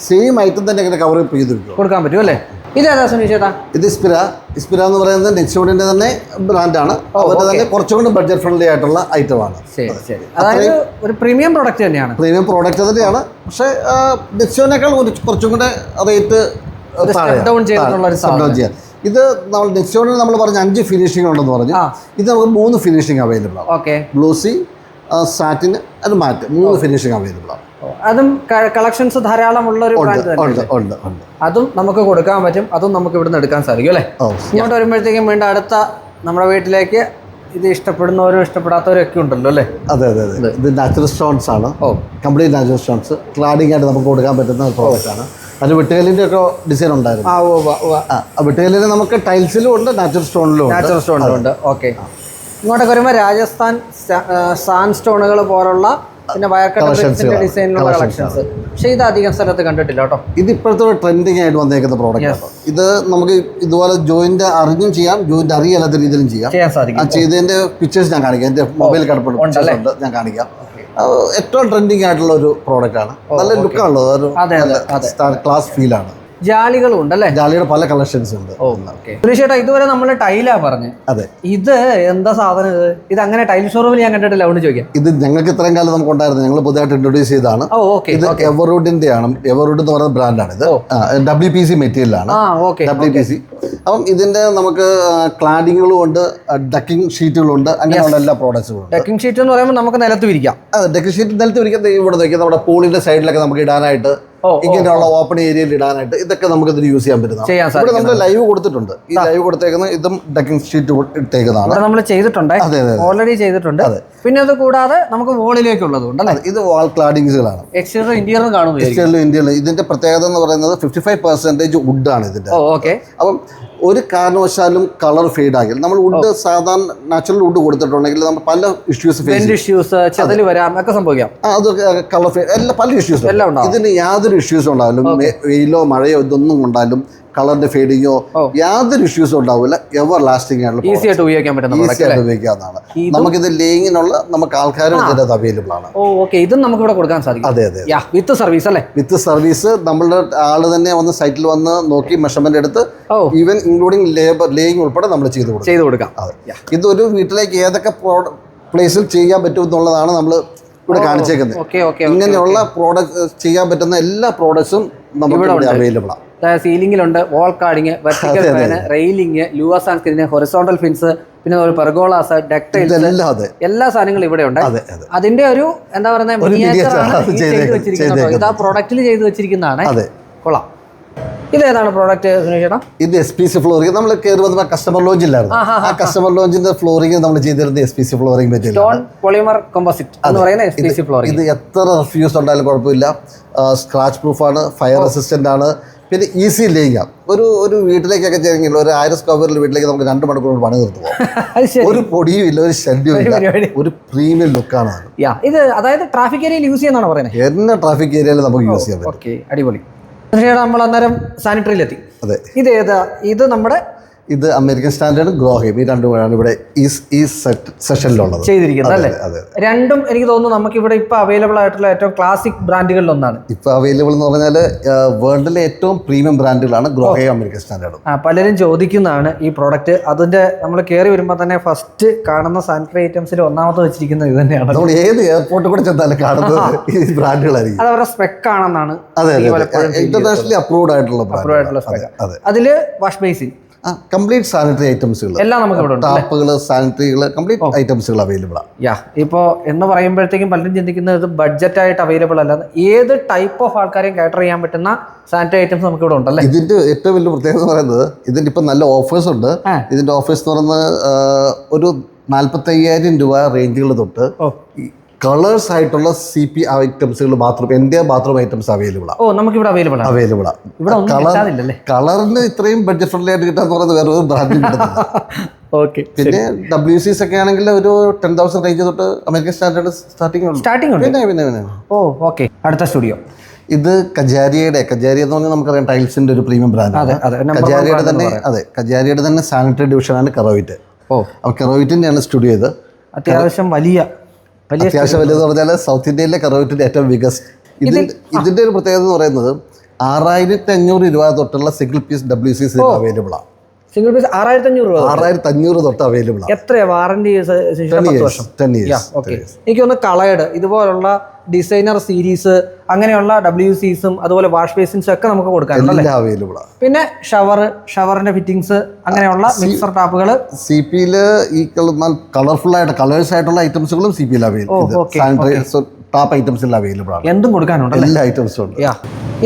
സെയിം ഐറ്റം തന്നെ ഇങ്ങനെ കവർ ചെയ്ത് വെക്കും കൊടുക്കാൻ പറ്റും അല്ലേ? ഇതേതാ ചേട്ടാ? ഇത് ഇസ്പിര ഇസ്പിര എന്ന് പറയുന്നത് നെക്സോണിന്റെ തന്നെ ബ്രാൻഡാണ് അവരുടെ തന്നെ കുറച്ചുകൂടി ബഡ്ജറ്റ് ഫ്രണ്ട്ലി ആയിട്ടുള്ള ഐറ്റമാണ് ശരി ശരി. അതായത് ഒരു പ്രീമിയം പ്രോഡക്റ്റ് തന്നെയാണ്. പ്രീമിയം പ്രോഡക്റ്റ് തന്നെയാണ്. പക്ഷേ നെക്സോനേക്കാൾ കുറച്ചും കൂടെ റേറ്റ് ഡൗൺ. ചെയ്യാൻ ഇത് നമ്മൾ നെക്സോണിൽ നമ്മൾ പറഞ്ഞ അഞ്ച് ഫിനിഷിംഗ് ഉണ്ടെന്ന് പറഞ്ഞു. ഇത് നമുക്ക് മൂന്ന് ഫിനിഷിംഗ് അവൈലബിൾ ആണ് ഓക്കെ ബ്ലൂസി സാറ്റിന് അത് മാറ്റ് മൂന്ന് ഫിനിഷിംഗ് അവൈലബിൾ ആണ് അതും കളക്ഷൻസ് ധാരാളം ഉള്ള ഒരു ഉണ്ട് അതും നമുക്ക് കൊടുക്കാൻ പറ്റും. അതും നമുക്ക് ഇവിടുന്ന് എടുക്കാൻ സാധിക്കും അല്ലേ? ഇങ്ങോട്ട് വരുമ്പോഴത്തേക്കും വീണ്ടും അടുത്ത നമ്മുടെ വീട്ടിലേക്ക് ഇത് ഇഷ്ടപ്പെടുന്നവരും ഇഷ്ടപ്പെടാത്തവരും ഒക്കെ ഉണ്ടല്ലോ അല്ലേ? അതെ അതെ അതെ. ഇത് നാച്ചുറൽ സ്റ്റോൺസ് ആണ്. ഓ. കംപ്ലീറ്റ് നാച്ചുറൽ സ്റ്റോൺസ് ക്ലാഡിംഗ് ആയിട്ട് നമുക്ക് കൊടുക്കാൻ പറ്റുന്ന പ്രോഡക്റ്റ് ആണ്. അത് വെട്ടുകല്ലിന്റെ ഒക്കെ ഡിസൈൻ ഉണ്ടായിരുന്നു. ആ ഓ ഓ ആ വിട്ടുകലിൽ നമുക്ക് ടൈൽസിലും ഉണ്ട് നാച്ചുറൽ സ്റ്റോണിലും നാച്ചുറൽ സ്റ്റോണിലും ഉണ്ട്. ഓക്കെ ഇങ്ങോട്ടൊക്കെ വരുമ്പോൾ രാജസ്ഥാൻ സാൻ സ്റ്റോണുകൾ പോലുള്ള പിന്നെ വയർ കട്ട് ഡിസൈനിലുള്ള കളക്ഷൻസ് പക്ഷേ ഇത് അധികം സ്ഥലത്ത് കണ്ടിട്ടില്ല കേട്ടോ. ഇത് ഇപ്പോഴത്തെ ട്രെൻഡിങ് ആയിട്ട് വന്നേക്കുന്ന പ്രോഡക്റ്റ് ആണ്. ഇത് നമുക്ക് ഇതുപോലെ ജോയിന്റ് അറിഞ്ഞും ചെയ്യാം ജോയിന്റ് അറിയാത്ത രീതിയിലും ചെയ്യാം. ചെയ്യാൻ ആ സാധിക്കും ചെയ്തതിന്റെ പിക്ചേഴ്സ് ഞാൻ കാണിക്കാം. എന്റെ മൊബൈൽ കിടപ്പുണ്ട് ഉണ്ട് ഞാൻ കാണിക്കാം. ഏറ്റവും ട്രെൻഡിങ് ആയിട്ടുള്ള ഒരു പ്രോഡക്റ്റ് ആണ്. നല്ല ലുക്കാണുള്ളത് ഒരു ക്ലാസ് ഫീൽ ആണ് ഉണ്ട് അല്ലേ ജാലിയുടെ പല കളക്ഷൻസ് ഉണ്ട്. തീർച്ചയായിട്ടും ഇതുവരെ നമ്മൾ ടൈലാ പറഞ്ഞു. അതെ. ഇത് എന്താ സാധനം ഇത്? ഇത് അങ്ങനെ ടൈൽ ഷോറൂമിൽ ഞാൻ കണ്ടിട്ടില്ല അതുകൊണ്ട് ചോദിക്കാം. ഇത് ഞങ്ങൾക്ക് ഇത്രയും കാലം നമുക്ക് ഉണ്ടായിരുന്നു ഞങ്ങൾ പുതിയതായിട്ട് ഇൻട്രൊഡ്യൂസ് ഓക്കെ ഇത് എവറൂഡിന്റെ ആണ്. എവറൂഡ് എന്ന് പറയുന്ന ബ്രാൻഡാണ് ഇത്. ഡബ്ല്യു പി സി മെറ്റീരിയൽ ആണ്. ഡബ്ല്യു പി സി അപ്പം ഇതിന്റെ നമുക്ക് ക്ലാഡിങ്ങുകളും ഉണ്ട് ഡക്കിംഗ് ഷീറ്റുകളും ഉണ്ട്. അങ്ങനെയുള്ള എല്ലാ പ്രോഡക്ട്സുകളും ഉണ്ട്. ഡക്കിംഗ് ഷീറ്റ് എന്ന് പറയുമ്പോൾ നമുക്ക് നിലത്ത് വിരിക്കാം. അതെ ഡക്കിംഗ് ഷീറ്റ് നിലത്ത് വിരിക്കാം ഇവിടെ നോക്കിയാൽ നമ്മുടെ പൂളിന്റെ സൈഡിലൊക്കെ നമുക്ക് ഇടാനായിട്ട് ഇങ്ങനെയുള്ള ഓപ്പൺ ഏരിയയിൽ ഇടാനായിട്ട് ഇതൊക്കെ നമുക്ക് ഇതിന് യൂസ് ചെയ്യാൻ പറ്റുന്ന ഇവിടെ നമ്മൾ ലൈവ് കൊടുത്തിട്ടുണ്ട്. ഈ ലൈവ് കൊടുത്തേക്കുന്ന ഇതും ഡക്കിംഗ് ഷീറ്റ് ഇട്ടേക്കുന്നതാണ്. നമ്മൾ ചെയ്തിട്ടുണ്ട്. അതെ അതെ ഓൾറെഡി ചെയ്തിട്ടുണ്ട്. പിന്നെ അത് കൂടാതെ നമുക്ക് വോളിലേക്കുള്ളത് ഇത് വാൾ ക്ലാഡിങ്സുകളാണ് എക്സ്റ്റീരിയർ ഇന്റീരിയർ കാണും എക്സ്റ്റീരിയർ ഇന്റീരിയർ ഇതിന്റെ പ്രത്യേകത എന്ന് പറയുന്നത് ഫിഫ്റ്റി ഫൈവ് വുഡ് ആണ് ഇതിന്റെ. അപ്പം ഒരു കാരണവശാലും കളർ ഫെയ്ഡ് ആകില്ല. നമ്മൾ വുഡ് സാധാരണ നാച്ചുറൽ വുഡ് കൊടുത്തിട്ടുണ്ടെങ്കിൽ നമ്മൾ പല ഇഷ്യൂസ് ഇഷ്യൂസ് ചെതൽ വരാം ഒക്കെ സംഭവിക്കാം. അത് കളർ ഫെയ്ഡ് എല്ലാ പല ഇഷ്യൂസും എല്ലാം ഉണ്ടാവും. ഇതിന് യാതൊരു ഇഷ്യൂസും ഉണ്ടാവില്ല. വെയിലോ മഴയോ ഇതൊന്നും ഉണ്ടായാലും കളറിന്റെ ഫെയ്ഡിങ്ങോ യാതൊരു ഇഷ്യൂസും ഉണ്ടാവില്ല. എവർ ലാസ്റ്റിംഗ് ആയിട്ടുള്ള ഈസി ആയിട്ട് ഉപയോഗിക്കാൻ പറ്റുന്ന ഈസി ആയിട്ട് ഉപയോഗിക്കാവുന്നതാണ്. നമുക്കിത് ലേയിങ്ങിനുള്ള നമുക്ക് ആൾക്കാരും ഇതിന്റെ അവൈലബിൾ ആണ്. ഓക്കെ ഇതും നമുക്ക് ഇവിടെ കൊടുക്കാൻ സാധിക്കും. അതെ അതെ വിത്ത് സർവീസ് അല്ലേ? വിത്ത് സർവീസ് നമ്മളുടെ ആൾ തന്നെ വന്ന് സൈറ്റിൽ വന്ന് നോക്കി മെഷർമെന്റ് എടുത്ത് ഈവൻ ഇൻക്ലൂഡിങ് ലേബർ ലേയിങ് ഉൾപ്പെടെ നമ്മൾ ചെയ്തു കൊടുക്കും. ചെയ്തു കൊടുക്കാം. ഇതൊരു വീട്ടിലേക്ക് ഏതൊക്കെ പ്ലേസിൽ ചെയ്യാൻ പറ്റും എന്നുള്ളതാണ് നമ്മൾ ഇവിടെ കാണിച്ചേക്കുന്നത്. ഇങ്ങനെയുള്ള പ്രോഡക്റ്റ് ചെയ്യാൻ പറ്റുന്ന എല്ലാ പ്രോഡക്ട്സും നമുക്ക് അവൈലബിൾ ആണ്. സീലിംഗിലുണ്ട് wall cladding vertical fan railing louvres and screen horizontal fins പിന്നെ ഒരു പെർഗോളാസ് ഡെക്ടൈൽസ് എല്ലാ സാധനങ്ങളും ഇവിടെ ഉണ്ട്. അതെ അതെ. അതിന്റെ ഒരു എന്താ പറയുന്നത് ആണ് ചെയ്ത് വെച്ചിരിക്കുന്നത്. ഇത് ആ പ്രൊഡക്റ്റിൽ ചെയ്ത് വെച്ചിരിക്കുന്നതാണ്. കൊള്ളാം. ഇത് ഏതാണ് പ്രോഡക്റ്റ് ഇത് എസ് പി സി ഫ്ലോറിംഗ് നമ്മൾ കയറി വന്നപ്പോൾ കസ്റ്റമർ ലോഞ്ച് ഇല്ലായിരുന്നു. ആ കസ്റ്റമർ ലോഞ്ചിന്റെ ഫ്ലോറിംഗ് നമ്മൾ ചെയ്തിരുന്നത് S P C flooring material stone polymer composite എന്ന് പറയുന്ന എസ് പി സി ഫ്ലോറിംഗ് ഇത് എത്ര റിഫ്യൂസ് ഉണ്ടായാലും കുഴപ്പമില്ല. സ്ക്രാച്ച് പ്രൂഫ് ആണ് ഫയർ റെസിസ്റ്റന്റ് ആണ്. പിന്നെ ഈസി ലേയിങ് ഒരു ഒരു വീട്ടിലേക്കൊക്കെ ചേരുന്ന ഒരു ആയിരം സ്ക്വയർ ഫീറ്റിൽ വീട്ടിലേക്ക് നമുക്ക് രണ്ട് മണിക്കൂർ കൊണ്ട് പണി നിർത്തുമോ ഒരു പൊടിയും ഇല്ല ഒരു ശല്യവും ഇല്ല. ഒരു പ്രീമിയം ലുക്കാണ് ഇത് അതായത് ട്രാഫിക് ഏരിയയിൽ യൂസ് ചെയ്യുന്നതാണ് പറയുന്നത് എന്ന ട്രാഫിക് ഏരിയയിൽ നമുക്ക് യൂസ് ചെയ്യാൻ പറ്റും. അടിപൊളി. നമ്മൾ അന്നേരം സാനിറ്ററിയിലെത്തി അതെ. ഇത് ഏതാ? ഇത് നമ്മുടെ ഇത് അമേരിക്കൻ സ്റ്റാൻഡേർഡ് ഗ്രോഹയും ഈ രണ്ടു പേരാണ് ഇവിടെ ഈ ഈ സെഷനിലുള്ളത്. ചെയ്തിരിക്കുന്നത് അല്ലേ? രണ്ടും എനിക്ക് തോന്നുന്നു നമുക്ക് ഇവിടെ ഇപ്പൊ അവൈലബിൾ ആയിട്ടുള്ള ഏറ്റവും ക്ലാസിക് ബ്രാൻഡുകളിൽ ഒന്നാണ്. ഇപ്പൊ അവൈലബിൾ എന്ന് പറഞ്ഞാൽ വേൾഡിലെ ഏറ്റവും പ്രീമിയം ബ്രാൻഡുകളാണ് ഗ്രോഹയും അമേരിക്കൻ സ്റ്റാൻഡേർഡും. ആ, പലരും ചോദിക്കുന്നതാണ് ഈ പ്രോഡക്റ്റ് അതിന്റെ നമ്മൾ കയറി വരുമ്പോൾ തന്നെ ഫസ്റ്റ് കാണുന്ന സാനിറ്ററി ഐറ്റംസിൽ ഒന്നാമത് വെച്ചിരിക്കുന്നത് ഇത് തന്നെയാണ്. നമ്മൾ ഏത് എയർപോർട്ടിൽ കൂടെ ചെന്നാലും കാണുന്നത് ഈ ബ്രാൻഡുകളായിരിക്കും അത് അവരുടെ സ്പെക്ക് ആണെന്നാണ് ഇന്റർനാഷണലി അപ്രൂവ്ഡ് ആയിട്ടുള്ള അപ്രൂവ് ആയിട്ടുള്ള ബ്രാൻഡ് അതിൽ അതെ. അതിൽ വാഷ് ബേസിൻ കംപ്ലീറ്റ് സാനിറ്ററി ഐറ്റംസുകൾ എല്ലാം നമുക്ക് ഇവിടെ ടാപ്പുകൾ സാനിറ്ററികൾ കംപ്ലീറ്റ് ഐറ്റംസുകൾ അവൈലബിൾ ആണ് യാ ഇപ്പോൾ എന്ന് പറയുമ്പോഴത്തേക്കും പലരും ചിന്തിക്കുന്നത് ഇത് ബഡ്ജറ്റ് ആയിട്ട് അവൈലബിൾ അല്ല ഏത് ടൈപ്പ് ഓഫ് ആൾക്കാരെയും കാറ്റർ ചെയ്യാൻ പറ്റുന്ന സാനിറ്ററി ഐറ്റംസ് നമുക്ക് ഇവിടെ ഉണ്ടല്ലേ ഇതിന്റെ ഏറ്റവും വലിയ പ്രത്യേകത എന്ന് പറയുന്നത് ഇതിന്റെ ഇപ്പം നല്ല ഓഫേഴ്സ് ഉണ്ട്. ഇതിന്റെ ഓഫേഴ്സ് എന്ന് പറയുന്നത് ഒരു നാൽപ്പത്തയ്യായിരം രൂപ റേഞ്ചുകൾ തൊട്ട് കളേഴ്സ് ആയിട്ടുള്ള സി പി ഐറ്റംസുകൾ ബാത്റൂം എന്റെ ബാത്റൂം ഐറ്റംസ് അവൈലബിൾ ആണ് ഓ നമുക്ക് ഇവിടെ അവൈലബിൾ ആണ്. അവൈലബിൾ ആണ് ഇവിടെ കളർ കളറിന് ഇത്രയും ബഡ്ജറ്റ് ഫ്രണ്ട്ലി ആയിട്ട് കിട്ടാന്ന് പറയുന്നത് വേറെ ഒരു ബ്രാൻഡ് കിട്ടുന്നില്ല ഓക്കെ പിന്നെ ഡബ്ല്യു സീസ് ഒക്കെ ആണെങ്കിൽ ഒരു ടെൻ തൗസൻഡ് റേഞ്ച് തൊട്ട് അമേരിക്കൻ സ്റ്റാൻഡേർഡ് സ്റ്റാർട്ടിംഗ് സ്റ്റാർട്ടിംഗ് പിന്നെ പിന്നെ പിന്നെ. ഓ ഓക്കെ അടുത്ത സ്റ്റുഡിയോ ഇത് കജാരിയുടെ കജാരി എന്ന് പറഞ്ഞാൽ നമുക്കറിയാം ടൈൽസിന്റെ ഒരു പ്രീമിയം ബ്രാൻഡ് കജാരിയുടെ തന്നെ അതെ കജാരിയുടെ തന്നെ സാനിറ്ററി ഡിവിഷനാണ് കറോയിറ്റ് ഓ. അപ്പോൾ കറോയിറ്റിന്റെയാണ് സ്റ്റുഡിയോ ഇത്. അത്യാവശ്യം വലിയ അത്യാവശ്യം വലുതെന്ന് പറഞ്ഞാൽ സൗത്ത് ഇന്ത്യയിലെ കറവറ്റിന്റെ ഏറ്റവും ബിഗസ്റ്റ് ഇതിൽ ഇതിന്റെ ഒരു പ്രത്യേകത എന്ന് പറയുന്നത് ആറായിരത്തി അഞ്ഞൂറ് രൂപ തൊട്ടുള്ള single piece W C available ആണ് സിംഗിൾ പീസ് ആറായിരത്തി അഞ്ഞൂറ് രൂപ ആറായിരത്തി അഞ്ഞൂറ് തൊട്ട് അവൈലബിൾ ആണ് എത്രയാ? വാറണ്ടി വർഷം. എനിക്ക് ഒന്ന് കളയട് ഇതുപോലുള്ള ഡിസൈനർ സീരീസ് അങ്ങനെയുള്ള ഡബ്ല്യു സീസും അതുപോലെ വാഷ് ബേസിൻസ് ഒക്കെ നമുക്ക് കൊടുക്കാറുണ്ട് അവൈലബിൾ പിന്നെ ഷവർ ഷവറിന്റെ ഫിറ്റിംഗ്സ് അങ്ങനെയുള്ള മിക്സർ ടാപ്പുകൾ സി പിയിൽ ഈ കളർഫുൾ ആയിട്ട് കളേഴ്സ് ആയിട്ടുള്ള ഐറ്റംസുകളും സി പിയിൽ അവൈലബിൾ okay, ഐറ്റംസ് എല്ലാം അവൈലബിൾ ആണ്. എന്തും കൊടുക്കാനുണ്ട് എല്ലാ ഐറ്റംസും ഉണ്ട്. യാ.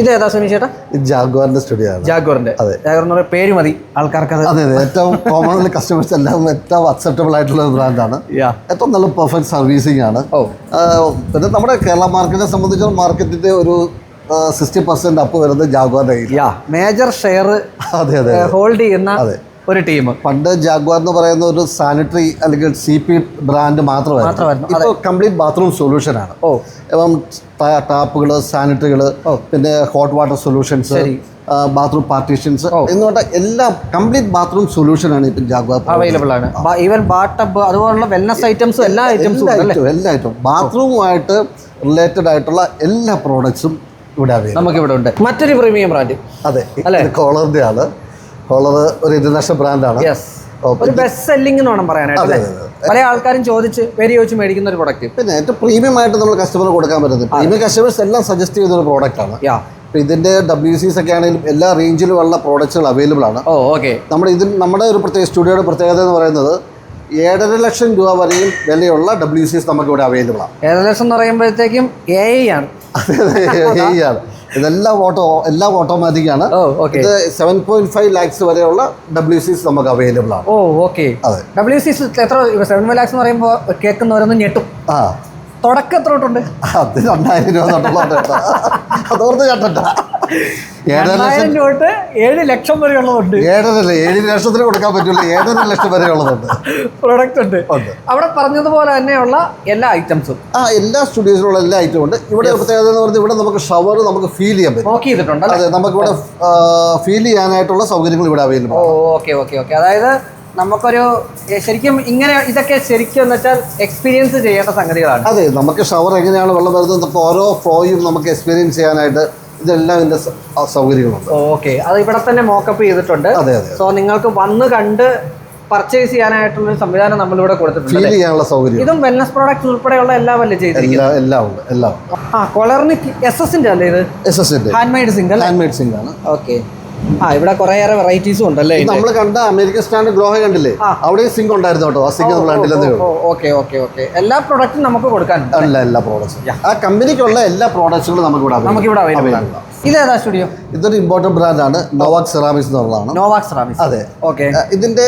ഇത് ഏതാ സുനി ചേട്ടാ? ഇത് ജാഗ്വാറിന്റെ സ്റ്റുഡിയോ ആണ്. ജാഗ്വാറിന്റെ. അതെ. പേര് മതി ആൾക്കാർക്ക് അത്. അതെ അതെ. ഏറ്റവും കോമൺലി കസ്റ്റമേഴ്സ് എല്ലാം ഏറ്റവും അക്സെപ്റ്റബിൾ ആയിട്ടുള്ള ബ്രാൻഡാണ് ഏറ്റവും നല്ല പെർഫെക്റ്റ് സർവീസിംഗ് ആണ്. പിന്നെ നമ്മുടെ കേരള മാർക്കറ്റിനെ സംബന്ധിച്ച് മാർക്കറ്റിന്റെ ഒരു സിക്സ്റ്റി പെർസെന്റ് അപ്പ് വരുന്നത് ജാഗ്വാറിന്റെ മേജർ ഷെയർ അതെ അതെ ഹോൾഡ് ചെയ്യുന്ന അതെ. ഒരു ടീം. പണ്ട് ജാഗ്വാർ എന്ന് പറയുന്ന ഒരു സാനിറ്ററി അല്ലെങ്കിൽ സി പി ബ്രാൻഡ് മാത്രമായിരുന്നു. ഇപ്പോൾ കംപ്ലീറ്റ് ബാത്റൂം സൊല്യൂഷനാണ്. ഓ. ഇപ്പം ടാപ്പുകൾ സാനിറ്ററികൾ പിന്നെ hot water solutions. Bathroom partitions എന്ന് പറഞ്ഞാൽ എല്ലാം കംപ്ലീറ്റ് ബാത്റൂം സൊല്യൂഷൻ ആണ് ഇപ്പം ജാഗ്വാർ അവൈലബിൾ ആണ്. ഈവൻ ബാത്ത് ടബ് അതുപോലുള്ള വെൽനസ് ഐറ്റംസും എല്ലാ ഐറ്റംസും എല്ലാ ഐറ്റം ബാത്റൂമുമായിട്ട് റിലേറ്റഡ് ആയിട്ടുള്ള എല്ലാ പ്രോഡക്ട്സും ഇവിടെ നമുക്ക് ഇവിടെ ഉണ്ട്. മറ്റൊരു പ്രീമിയം ബ്രാൻഡ് അതെ. അല്ലെ? കോളറിന്റെ ആണ് കോളർ ഒരു ഇന്റർനാഷണൽ ബ്രാൻഡാണ് ഒരു ബെസ്റ്റ് സെല്ലിംഗ് എന്ന് വേണം പറയാനായിട്ട് പല ആൾക്കാരും ചോദിച്ച് പേര് ചോദിച്ച് മേടിക്കുന്ന ഒരു പ്രൊഡക്റ്റ് പിന്നെ ഏറ്റവും പ്രീമിയം ആയിട്ട് നമ്മൾ കസ്റ്റമർ കൊടുക്കാൻ പറ്റുന്നത് പ്രീമിയം കസ്റ്റമേഴ്സ് എല്ലാം സജസ്റ്റ് ചെയ്യുന്ന ഒരു പ്രോഡക്റ്റ് ആണ്. ഇതിന്റെ ഡബ്ല്യു സീസ് ഒക്കെ ആണെങ്കിലും എല്ലാ റേഞ്ചിലും ഉള്ള പ്രോഡക്റ്റ്സ് അവൈലബിൾ ആണ്. ഓ ഓക്കെ നമ്മുടെ ഇതിൽ നമ്മുടെ ഒരു പ്രത്യേക സ്റ്റുഡിയോയുടെ പ്രത്യേകത എന്ന് പറയുന്നത് ഏഴര ലക്ഷം രൂപ വരെയും വിലയുള്ള ഡബ്ല്യു സീസ് നമുക്ക് ഇവിടെ അവൈലബിൾ ആണ്. ഏഴര ലക്ഷം എന്ന് പറയുമ്പോഴത്തേക്കും എ ആണ്. ആണ്. ഇതെല്ലാം ഓട്ടോ എല്ലാം ഓട്ടോമാറ്റിക് ആണ്. ഇത് സെവൻ പോയിന്റ് ഫൈവ് ലാക്സ് വരെയുള്ള ഡബ്ല്യു സീസ് നമുക്ക് അവൈലബിൾ ആണ്. ഓ ഓക്കെ അതെ. ഡബ്ല്യു സിസ് എത്ര സെവൻ ഫൈവ് ലാക്സ് എന്ന് പറയുമ്പോൾ കേൾക്കുന്നവരൊന്നും ഞെട്ടും. ആ. തുടക്കം എത്ര തൊട്ടുണ്ട് അത് രണ്ടായിരം രൂപ തൊട്ടുള്ള അതോർത്ത് കേട്ട രൂപ തൊട്ട് ഏഴ് ലക്ഷം വരെ ഉള്ളതുണ്ട് ഏഴര ഏഴ് ലക്ഷത്തിന് കൊടുക്കാൻ പറ്റില്ല ഏഴര ലക്ഷം വരെ ഉള്ളതുണ്ട് പ്രൊഡക്റ്റ് ഉണ്ട്. അവിടെ പറഞ്ഞതുപോലെ തന്നെയുള്ള എല്ലാ ഐറ്റംസും ആ എല്ലാ സ്റ്റുഡിയോസിലുള്ള എല്ലാ ഐറ്റവും ഉണ്ട്. ഇവിടെ പ്രത്യേകത എന്ന് പറഞ്ഞാൽ ഇവിടെ നമുക്ക് ഷവർ നമുക്ക് ഫീൽ ചെയ്യാൻ പറ്റും. നോക്കി ചെയ്തിട്ടുണ്ട് അതെ നമുക്ക് ഇവിടെ ഫീൽ ചെയ്യാനായിട്ടുള്ള സൗകര്യങ്ങൾ ഇവിടെ അവൈലബിൾ ഓക്കെ ഓക്കെ ഓക്കെ അതായത് നമുക്കൊരു ശരിക്കും ഇങ്ങനെ ഇതൊക്കെ ശരിക്കും എന്ന് വെച്ചാൽ എക്സ്പീരിയൻസ് ചെയ്യേണ്ട സംഗതികളാണ്. അതെ നമുക്ക് ഷവർ എങ്ങനെയാണ് വെള്ളം വരുന്നത് ഓരോ ഫ്ലോയും നമുക്ക് എക്സ്പീരിയൻസ് ചെയ്യാനായിട്ട് ഇതെല്ലാം ഇതിന്റെ സൗകര്യങ്ങളുണ്ട്. ഓക്കെ അത് ഇവിടെ തന്നെ മോക്കപ്പ് ചെയ്തിട്ടുണ്ട്. അതെ അതെ സോ നിങ്ങൾക്ക് വന്ന് കണ്ട് പർച്ചേസ് ചെയ്യാനായിട്ടുള്ള ഒരു സംവിധാനം നമ്മളിവിടെ കൊടുത്തിട്ടുണ്ട് ഫീൽ? ചെയ്യാനുള്ള സൗകര്യം. ഇതും വെൽനസ് പ്രോഡക്റ്റ് ഉൾപ്പെടെയുള്ള എല്ലാം അല്ലേ ചെയ്തിരിക്കുന്നത്? എല്ലാം ഉണ്ട് എല്ലാം ആ കൊളറിന് എസ് എസിന്റെ അല്ലേ ഇത്? എസ് എസിന്റെ ഉണ്ട് hand made single hand made sink ആണ്. ഓക്കെ ആ ഇവിടെ കുറേയേറെ വെറൈറ്റീസും ഉണ്ടല്ലേ നമ്മൾ കണ്ട അമേരിക്കൻ സ്റ്റാൻഡ് ഗ്ലോഹ കണ്ടില്ലേ? അവിടെ സിങ്ക് ഉണ്ടായിരുന്നു കേട്ടോ ആ സിങ്ക് നമ്മൾ കണ്ടില്ലെന്നേ ഓക്കെ ഓക്കെ ഓക്കെ. എല്ലാ പ്രോഡക്റ്റും നമുക്ക് കൊടുക്കാൻ അല്ല എല്ലാ പ്രോഡക്ട്സും ആ കമ്പനിക്കുള്ള എല്ലാ പ്രോഡക്ട്സുകളും നമുക്ക് ഇവിടെ നമുക്ക് ഇവിടെ അവൈലബിൾ ആണ്. ഇതേതാ സ്റ്റുഡിയോ ഇതൊരു ഇമ്പോർട്ടന്റ് ബ്രാൻഡാണ് നോവാക് സെറാമിക്സ് എന്നുള്ളതാണ് നോവാക് സെറാമിക്സ് അതെ. ഓക്കെ. ഇതിന്റെ ഇതിന്റെ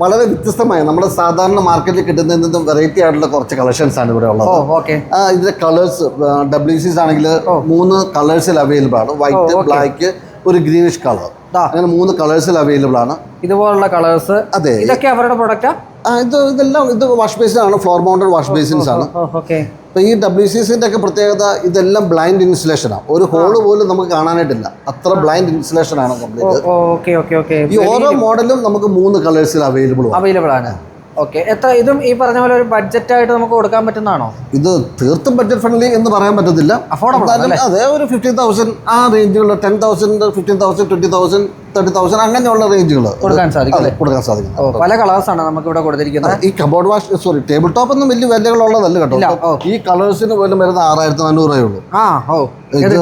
വളരെ വ്യത്യസ്തമായ നമ്മുടെ സാധാരണ മാർക്കറ്റിൽ കിട്ടുന്ന നിന്നും വെറൈറ്റി ആയിട്ടുള്ള കുറച്ച് കളക്ഷൻസ് ആണ് ഇവിടെ ഉള്ളത്. ഓക്കെ. ആ, ഇതിന്റെ കളേഴ്സ് ഡബ്ല്യു സിസ് ആണെങ്കിൽ മൂന്ന് കളേഴ്സിൽ അവൈലബിൾ ആണ്. വൈറ്റ് ബ്ലാക്ക് ഒരു ഗ്രീനിഷ് കളർ അങ്ങനെ മൂന്ന് കളേഴ്സിൽ അവൈലബിൾ ആണ്. ഇതുപോലുള്ള കളേഴ്സ് അതെ. ഇതൊക്കെ അവരുടെ പ്രൊഡക്റ്റ് ആ, ഇത് ഇതെല്ലാം ഇത് വാഷ് ബേസിൻ ആണ് ഫ്ലോർ മൗണ്ടഡ് വാഷ് ബേസിൻസ് ആണ്. ഓക്കെ. അപ്പോൾ ഈ ഡബ്ല്യു സി സിന്റെ ഒക്കെ പ്രത്യേകത ഇതെല്ലാം ബ്ലൈൻഡ് ഇൻസുലേഷൻ ആണ് ഒരു ഹോൾ പോലും നമുക്ക് കാണാനായിട്ടില്ല. അത്ര ബ്ലൈൻഡ് ഇൻസുലേഷൻ ആണ് കംപ്ലീറ്റ് ഈ ഓരോ മോഡലും നമുക്ക് മൂന്ന് കളേഴ്സിൽ അവൈലബിൾ അവൈലബിൾ ആണ്. ഓക്കെ എത്ര ഇതും ഈ പറഞ്ഞ പോലെ ഒരു ബഡ്ജറ്റ് ആയിട്ട് നമുക്ക് കൊടുക്കാൻ പറ്റുന്നതാണോ? ഇത് തീർത്തും ബഡ്ജറ്റ് ഫ്രണ്ട്ലി എന്ന് പറയാൻ പറ്റത്തില്ല. അഫോർഡബിൾ അതെ ഒരു ഫിഫ്റ്റീൻ തൗസൻഡ് ആ റേഞ്ചുകൾ ten thousand fifteen thousand twenty thousand thirty thousand അങ്ങനെയുള്ള റേഞ്ചുകൾ കൊടുക്കാൻ സാധിക്കും കൊടുക്കാൻ സാധിക്കും. പല കളേഴ്സ് ആണ് നമുക്ക് ഇവിടെ കൊടുത്തിരിക്കുന്നത് ഈ cupboard wash sorry table top ഒന്നും വലിയ വിലകളുള്ളതല്ല കേട്ടോ. ഈ കളേഴ്സിന് പോലും വരുന്ന ആറായിരത്തി നാനൂറ് രൂപയേ ഉള്ളൂ. ആ ഓ.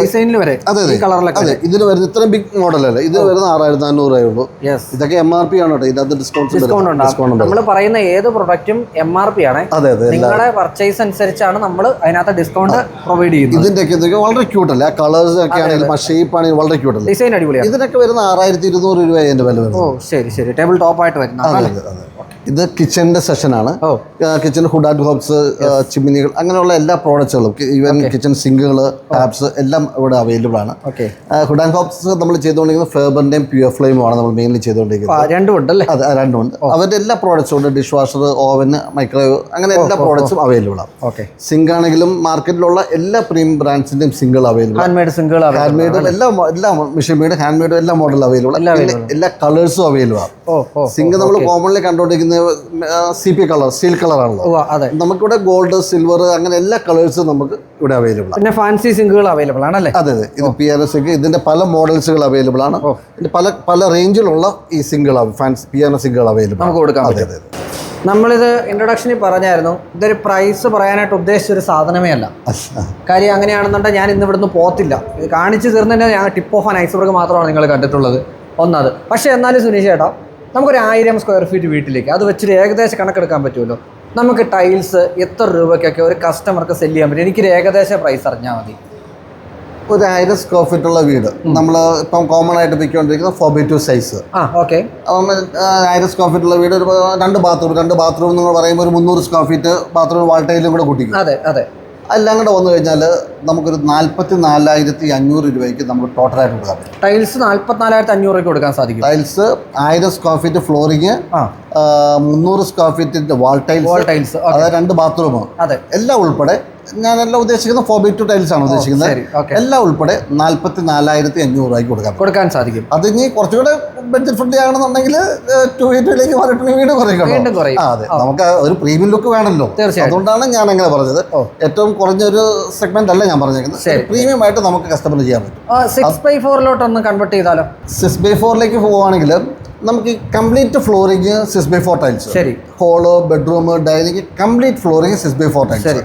ഡിസൈനിൽ വരെ? അതെ അതെ. ഇതിന് വരുന്ന ഇത്രയും ബിഗ് മോഡലല്ല ഇതിന് വരുന്ന ആറായിരത്തി നാനൂറ് രൂപയേ ഉള്ളൂ. യെസ് ഇതൊക്കെ എം ആർ പി ആണ് കേട്ടോ. ഇതിനകത്ത് ഡിസ്കൗണ്ട് ഡിസ്കൗണ്ട് നമ്മൾ പറയുന്ന ഏത് പ്രൊഡക്റ്റും എം ആർ പി ആണ്. അതെ അതെ. നിങ്ങളുടെ പർച്ചേസ് അനുസരിച്ചാണ് നമ്മൾ അതിനകത്ത് ഡിസ്കൗണ്ട് പ്രൊവൈഡ് ചെയ്യുന്നത്. ഇതിന്റെ ഇതൊക്കെ വളരെ ക്യൂട്ട് അല്ലേ? കളേഴ്സ് ഒക്കെ ആണെങ്കിലും ഷേപ്പ് ആണെങ്കിലും വളരെ ക്യൂട്ട് അല്ലേ? ഡിസൈൻ അടിപൊളിയാണ്. ഇതിനൊക്കെ വരുന്ന ആറായിരത്തി ഇരുന്നൂറ് രൂപ അതിന്റെ വില വരുന്നത്. ഓ ശരി ശരി. ടേബിൾ ടോപ്പ് ആയിട്ട് വരുന്ന അതെ അതെ അതെ. ഇത് കിച്ചണിന്റെ സെഷനാണ് കിച്ചൺ ഹുഡ് ആൻഡ് ഹോബ്സ് ചിമ്മിനികൾ അങ്ങനെയുള്ള എല്ലാ പ്രോഡക്റ്റുകളും ഈവൻ കിച്ചൺ സിങ്കുകൾ ടാപ്സ് എല്ലാം ഇവിടെ അവൈലബിൾ ആണ്. ഹുഡ് ആൻഡ് ഹോബ്സ് നമ്മൾ ചെയ്തുകൊണ്ടിരിക്കുന്നത് ഫേബറിന്റെയും പ്യുവർ ഫ്ലെയിമും ആണ് നമ്മൾ മെയിൻലി ചെയ്തുകൊണ്ടിരിക്കുന്നത്. രണ്ടും ഉണ്ടല്ലേ അതെ ആ രണ്ടും ഉണ്ട്. അവരുടെ എല്ലാ പ്രോഡക്റ്റ്സും ഉണ്ട്. ഡിഷ് വാഷർ ഓവൻ മൈക്രോവേവ് അങ്ങനെ എല്ലാ പ്രോഡക്റ്റ്സും അവൈലബിൾ ആണ്. ഓക്കെ സിങ്ക് ആണെങ്കിലും മാർക്കറ്റിലുള്ള എല്ലാ premium ബ്രാൻഡ്സിന്റെയും single available hand made single hand മെയ്ഡും എല്ലാ എല്ലാ മെഷീൻ മെയ്ഡ് ഹാൻഡ് മെയ്ഡും എല്ലാ മോഡലും അവൈലബിൾ എല്ലാ കളേഴ്സും അവൈലബിൾ ആണ്. സിങ്ക് നമ്മൾ കോമൺലി കണ്ടുകൊണ്ടിരിക്കുന്നത് സി പി കളർ സ്റ്റീൽ കളറാണല്ലോ ആണല്ലോ. അതെ. നമുക്കിവിടെ ഗോൾഡ് സിൽവർ അങ്ങനെ എല്ലാ കളേഴ്സും നമുക്ക് ഇവിടെ അവൈലബിൾ ആണ്. പിന്നെ ഫാൻസി സിങ്കുകൾ അവൈലബിൾ ആണല്ലേ അതെ അതെ. ഇത് പി ആർ എസ് സിങ്ക് ഇതിന്റെ പല മോഡൽസുകൾ അവൈലബിൾ ആണ്. ഇതിന്റെ പല പല റേഞ്ചിലുള്ള ഈ single fancy P R S സിംഗുകൾ അവൈലബിൾ നമുക്ക് കൊടുക്കാം അതെ അതെ നമ്മളിത് ഇൻട്രൊഡക്ഷനിൽ പറഞ്ഞായിരുന്നു ഇതൊരു പ്രൈസ് പറയാനായിട്ട് ഉദ്ദേശിച്ച ഒരു സാധനമേ അല്ല. കാര്യം അങ്ങനെയാണെന്നുണ്ടെങ്കിൽ ഞാൻ ഇന്ന് ഇവിടുന്ന് പോത്തില്ല. ഇത് കാണിച്ചു തീർന്നതിന്റെ ഞാൻ ടിപ്പ് ഓഫ് ആൻ ഐസ്ബർഗ് മാത്രമാണ് നിങ്ങൾ കണ്ടിട്ടുള്ളത്. ഒന്നത്. പക്ഷേ എന്നാലും സുനീഷ് ചേട്ടാ നമുക്കൊരു ആയിരം സ്ക്വയർ ഫീറ്റ് വീട്ടിലേക്ക്. അത് വെച്ചിട്ട് ഏകദേശം കണക്കെടുക്കാൻ പറ്റുമല്ലോ. നമുക്ക് ടൈൽസ് എത്ര രൂപയ്ക്കൊക്കെ ഒരു കസ്റ്റമർക്ക് സെൽ ചെയ്യാൻ പറ്റും? എനിക്കൊരു ഏകദേശം പ്രൈസ് അറിഞ്ഞാൽ മതി. ഒരു ആയിരം സ്ക്വയർ ഫീറ്റ് ഉള്ള വീട്. നമ്മൾ ഇപ്പം കോമൺ ആയിട്ട് വിൽക്കൊണ്ടിരിക്കുന്ന ഫോർ ബൈ ടു സൈസ് ആ ഓക്കെ അപ്പം ആയിരം സ്ക്വയർ ഫീറ്റ് ഉള്ള വീട് ഒരു രണ്ട് ബാത്റൂം രണ്ട് ബാത്റൂം എന്ന് പറയുമ്പോൾ ഒരു മുന്നൂറ് സ്ക്വയർ ഫീറ്റ് ബാത്റൂം വാൾട്ടേജിലും കൂടെ കൂട്ടിക്കും. അതെ അതെ. എല്ലാം കൂടെ വന്നു കഴിഞ്ഞാൽ നമുക്കൊരു നാൽപ്പത്തി നാലായിരത്തി അഞ്ഞൂറ് രൂപയ്ക്ക് നമുക്ക് ടോട്ടലായിട്ട് കൊടുക്കാം പറ്റും. ടൈൽസ് നാല്പത്തിനാലായിരത്തി അഞ്ഞൂറ് രൂപയ്ക്ക് കൊടുക്കാൻ സാധിക്കും. ടൈൽസ് ആയിരം സ്ക്വയർ ഫീറ്റ് ഫ്ലോറിങ് ആ. മുന്നൂറ് സ്ക്വയർ ഫീറ്റിന്റെ വാൾ ടൈൽസ് വാൾ ടൈൽസ് അതായത് രണ്ട് ബാത്റൂമാണ് അതെ. എല്ലാം ഉൾപ്പെടെ ഞാനെല്ലാം ഉദ്ദേശിക്കുന്നത് ഫോർ ബി ടു ടൈൽസ് ആണ് ഉദ്ദേശിക്കുന്നത്. എല്ലാം ഉൾപ്പെടെ നാൽപ്പത്തി നാലായിരത്തി അഞ്ഞൂറ് രൂപയ്ക്ക് കൊടുക്കാം. കൊടുക്കാൻ സാധിക്കും. അത് ഇനി കുറച്ചുകൂടെ ബഡ്ജറ്റ് ഫ്രണ്ട്ലി ആണെന്നുണ്ടെങ്കിൽ ടു എയ്റ്റിലേക്ക് മാറിയിട്ടുണ്ടെങ്കിൽ വീണ്ടും കുറയും അതെ. നമുക്ക് ഒരു പ്രീമിയം ലുക്ക് വേണമല്ലോ. അതുകൊണ്ടാണ് ഞാൻ അങ്ങനെ പറഞ്ഞത്. ഏറ്റവും കുറഞ്ഞൊരു സെഗ്മെന്റ് അല്ല ഞാൻ പറഞ്ഞേക്കുന്നത്. ശരി. പ്രീമിയം ആയിട്ട് നമുക്ക് കസ്റ്റമർ ചെയ്യാൻ പറ്റും. സിക്സ് ബൈ ഫോറിലോട്ടൊന്ന് കൺവേർട്ട് ചെയ്താലോ? സിക്സ് ബൈ ഫോറിലേക്ക് പോവുകയാണെങ്കിൽ നമുക്ക് complete flooring six by four tiles. ശരി. Hall bedroom dining complete flooring six by four tiles. ശരി.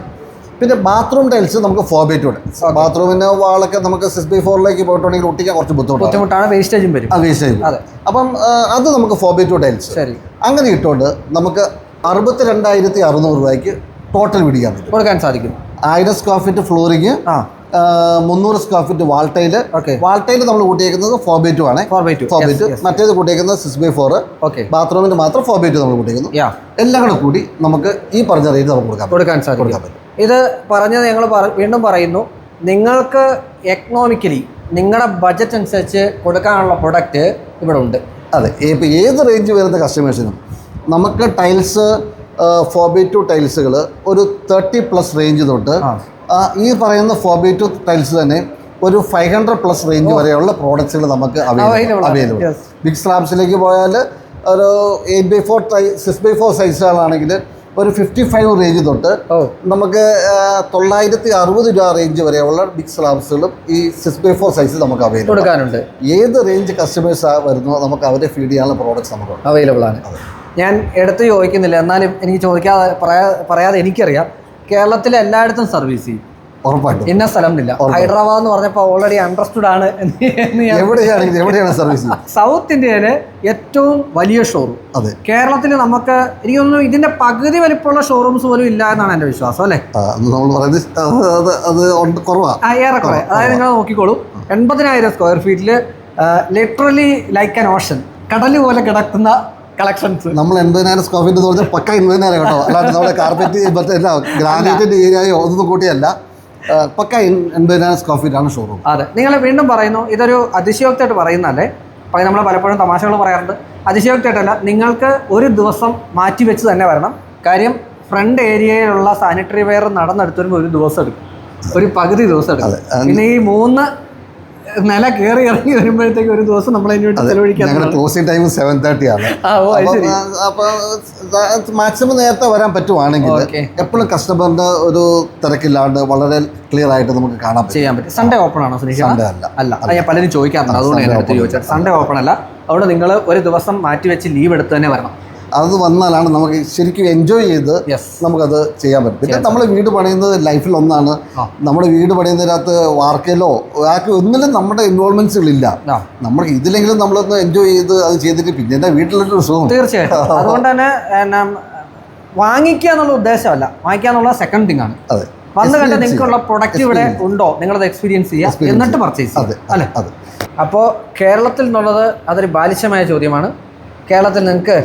പിന്നെ ബാത്റൂം ടൈൽസ് നമുക്ക് ഫോർ ബൈ ടു ബാത്റൂമിന്റെ വാളൊക്കെ നമുക്ക് സിക്സ് ബൈ ഫോറിലേക്ക് പോയിട്ടുണ്ടെങ്കിൽ ഒട്ടിക്കാൻ കുറച്ച് ബുദ്ധിമുട്ടാണ്. ബുദ്ധിമുട്ടാണ് വേസ്റ്റേജും വരും. ആ വേസ്റ്റേജ് അപ്പം അത് നമുക്ക് ഫോർ ബൈ ടു ടൈൽസ്. ശരി. അങ്ങനെ ഇട്ടുകൊണ്ട് നമുക്ക് അറുപത്തി രണ്ടായിരത്തി അറുന്നൂറ് രൂപയ്ക്ക് ടോട്ടൽ പിടിക്കാൻ പറ്റും. കൊടുക്കാൻ സാധിക്കും. ആയിരം സ്ക്വയർ ഫീറ്റ് ഫ്ലോറിങ് ആ. മുന്നൂറ് സ്ക്വയർ ഫീറ്റ് വാൾ വാൾട്ടയിൽ ഓക്കെ വാൾ ടൈൽ നമ്മൾ കൂട്ടിയേക്കുന്നത് ഫോർ ബൈ ടു ആണ്. Four by two four by two മറ്റേത് കൂട്ടിയേക്കുന്നത് സിക്സ് ബൈ ഫോർ ഓക്കെ ബാത്റൂമിന് മാത്രം ഫോർ ബൈ ടു നമ്മൾ കൂട്ടിയേക്കുന്നു. യാ എല്ലാം കൂടെ കൂടി നമുക്ക് ഈ പറഞ്ഞ റേറ്റ് നമുക്ക് കൊടുക്കാം കൊടുക്കാൻ സാധിക്കും. ഇത് പറഞ്ഞത് ഞങ്ങൾ വീണ്ടും പറയുന്നു. നിങ്ങൾക്ക് എക്കണോമിക്കലി നിങ്ങളുടെ ബഡ്ജറ്റ് അനുസരിച്ച് കൊടുക്കാനുള്ള പ്രൊഡക്റ്റ് ഇവിടെ ഉണ്ട്. അതെ. ഇപ്പം ഏത് റേഞ്ച് വരുന്ന കസ്റ്റമേഴ്സിനും നമുക്ക് ടൈൽസ് ഫോർ ബൈ ടു ടൈൽസുകൾ ഒരു തേർട്ടി പ്ലസ് റേഞ്ച് തൊട്ട് ഈ പറയുന്ന ഫോബി ടു ടൈൽസ് തന്നെ ഒരു ഫൈവ് ഹൺഡ്രഡ് പ്ലസ് റേഞ്ച് വരെയുള്ള പ്രോഡക്ട്സുകൾ നമുക്ക് അവൈലബിൾ അവൈലബിൾ ബിഗ് സ്ലാബ്സിലേക്ക് പോയാൽ ഒരു eight by four six by four സൈസുകളാണെങ്കിൽ ഒരു ഫിഫ്റ്റി ഫൈവ് റേഞ്ച് തൊട്ട് നമുക്ക് തൊള്ളായിരത്തി അറുപത് രൂപ റേഞ്ച് വരെയുള്ള ബിഗ് സ്ലാബ്സുകളും ഈ സിക്സ് ബൈ ഫോർ സൈസ് നമുക്ക് അവൈലബിൾ കൊടുക്കാനുണ്ട്. ഏത് റേഞ്ച് കസ്റ്റമേഴ്സ് വരുന്നോ നമുക്ക് അവരെ ഫീഡ് ചെയ്യാനുള്ള പ്രോഡക്റ്റ്സ് നമുക്ക് അവൈലബിൾ ആണ്. ഞാൻ എടുത്ത് ചോദിക്കുന്നില്ല. എന്നാലും എനിക്ക് ചോദിക്കാതെ പറയാ പറയാതെ എനിക്കറിയാം. കേരളത്തിലെ എല്ലായിടത്തും സർവീസ് ചെയ്യും ഉറപ്പായിട്ടും. ഇന്ന സ്ഥലം ഇല്ല ഹൈദരാബാദ് എന്ന് പറഞ്ഞപ്പോൾ ഓൾറെഡി അണ്ടർസ്റ്റുഡ് ആണ് എവിടെയാണ് സർവീസ് സൗത്ത് ഇന്ത്യയിലെ ഏറ്റവും വലിയ ഷോറൂം അതെ. കേരളത്തിൽ നമുക്ക് എനിക്ക് തോന്നുന്നു ഇതിന്റെ പകുതി വലിപ്പമുള്ള ഷോറൂംസ് പോലും ഇല്ല എന്നാണ് എന്റെ വിശ്വാസം അല്ലേ? നമ്മൾ പറയുന്നത് അത് ഏറെക്കുറെ. അതായത് നിങ്ങൾ നോക്കിക്കോളൂ. എൺപതിനായിരം സ്ക്വയർ ഫീറ്റിൽ ലിറ്ററലി ലൈക്ക് ആൻ ഓഷൻ കടൽ പോലെ കിടക്കുന്ന കളക്ഷൻസ്. നമ്മൾ എൺപതിനായിരം സ്ക്വയർ ഫീറ്റ് എന്ന് പറഞ്ഞാൽ പക്ക എൺപതിനായിരം കേട്ടോ. അല്ലാതെ നമ്മുടെ കാർപ്പറ്റ് മറ്റേ ഗ്രാനൈറ്റിന്റെ ഏരിയയോ ഒന്നും കൂട്ടിയല്ല. പക്ക എൺ- എൺപതിനായിരം സ്ക്വയർ ഫീറ്റ് ആണ് ഷോറൂം അതെ. നിങ്ങൾ വീണ്ടും പറയുന്നു ഇതൊരു അതിശയോക്തമായിട്ട് പറയുന്നതല്ലേ? നമ്മൾ പലപ്പോഴും തമാശകൾ പറയാറുണ്ട്. അതിശയോക്തമായിട്ടല്ല നിങ്ങൾക്ക് ഒരു ദിവസം മാറ്റി വെച്ച് തന്നെ വരണം. കാര്യം ഫ്രണ്ട് ഏരിയയിലുള്ള സാനിറ്ററി വെയർ നടന്നെടുത്ത് വരുമ്പോൾ ഒരു ദിവസം എടുക്കും. ഒരു പകുതി ദിവസം എടുക്കും. പിന്നെ ഈ മൂന്ന് നില കയറി ഇറങ്ങി വരുമ്പോഴത്തേക്ക് ഒരു ദിവസം നമ്മൾ അതിന് വേണ്ടി ചെലവഴിക്കാൻ ഞങ്ങളുടെ ക്ലോസിംഗ് ടൈം സെവൻ തേർട്ടി ആണ്. അപ്പോൾ മാക്സിമം നേരത്തെ വരാൻ പറ്റുവാണെങ്കിൽ എപ്പോഴും കസ്റ്റമറിന്റെ ഒരു തിരക്കില്ലാണ്ട് വളരെ ക്ലിയർ ആയിട്ട് നമുക്ക് കാണാൻ ചെയ്യാൻ പറ്റും. സൺഡേ ഓപ്പൺ ആണോ സുനീഷ് സൺഡേ അല്ല. അല്ല. ഞാൻ പലരും ചോദിക്കാറുണ്ട്. അതുകൊണ്ട് ഞാൻ ചോദിച്ചത്. സൺഡേ ഓപ്പൺ അല്ല. അതുകൊണ്ട് നിങ്ങൾ ഒരു ദിവസം മാറ്റി വെച്ച് ലീവ് എടുത്ത് തന്നെ വരണം. അത് വന്നാലാണ് നമുക്ക് ശരിക്കും എൻജോയ് ചെയ്ത് നമുക്കത് ചെയ്യാൻ പറ്റും. പിന്നെ നമ്മൾ വീട് പണിയുന്നത് ലൈഫിൽ ഒന്നാണ്. നമ്മുടെ വീട് പണിയുന്നതിനകത്ത് വാർക്കയിലോ ആർക്ക് ഒന്നിലും നമ്മുടെ ഇൻവോൾവ്മെന്റ്സുകളില്ല നമ്മൾ ഇതിലെങ്കിലും നമ്മളൊന്ന് എൻജോയ് ചെയ്ത് അത് ചെയ്തിട്ട് പിന്നെ എന്റെ വീട്ടിലൊരു സുഖം. തീർച്ചയായിട്ടും. അതുകൊണ്ട് തന്നെ വാങ്ങിക്കുക എന്നുള്ള ഉദ്ദേശമല്ല. വാങ്ങിക്കുക എന്നുള്ള സെക്കൻഡ് തിങ് ആണ്. അതെ. വന്ന് കണ്ട് നിങ്ങൾക്കുള്ള പ്രൊഡക്റ്റ് ഇവിടെ ഉണ്ടോ? നിങ്ങളത് എക്സ്പീരിയൻസ് ചെയ്യുക എന്നിട്ട് പർച്ചേസ് അല്ലേ? അതെ. അപ്പോൾ കേരളത്തിൽ നിന്നുള്ളത് അതൊരു ബാലിശമായ ചോദ്യമാണ്. കേരളത്തിൽ നിങ്ങൾക്ക്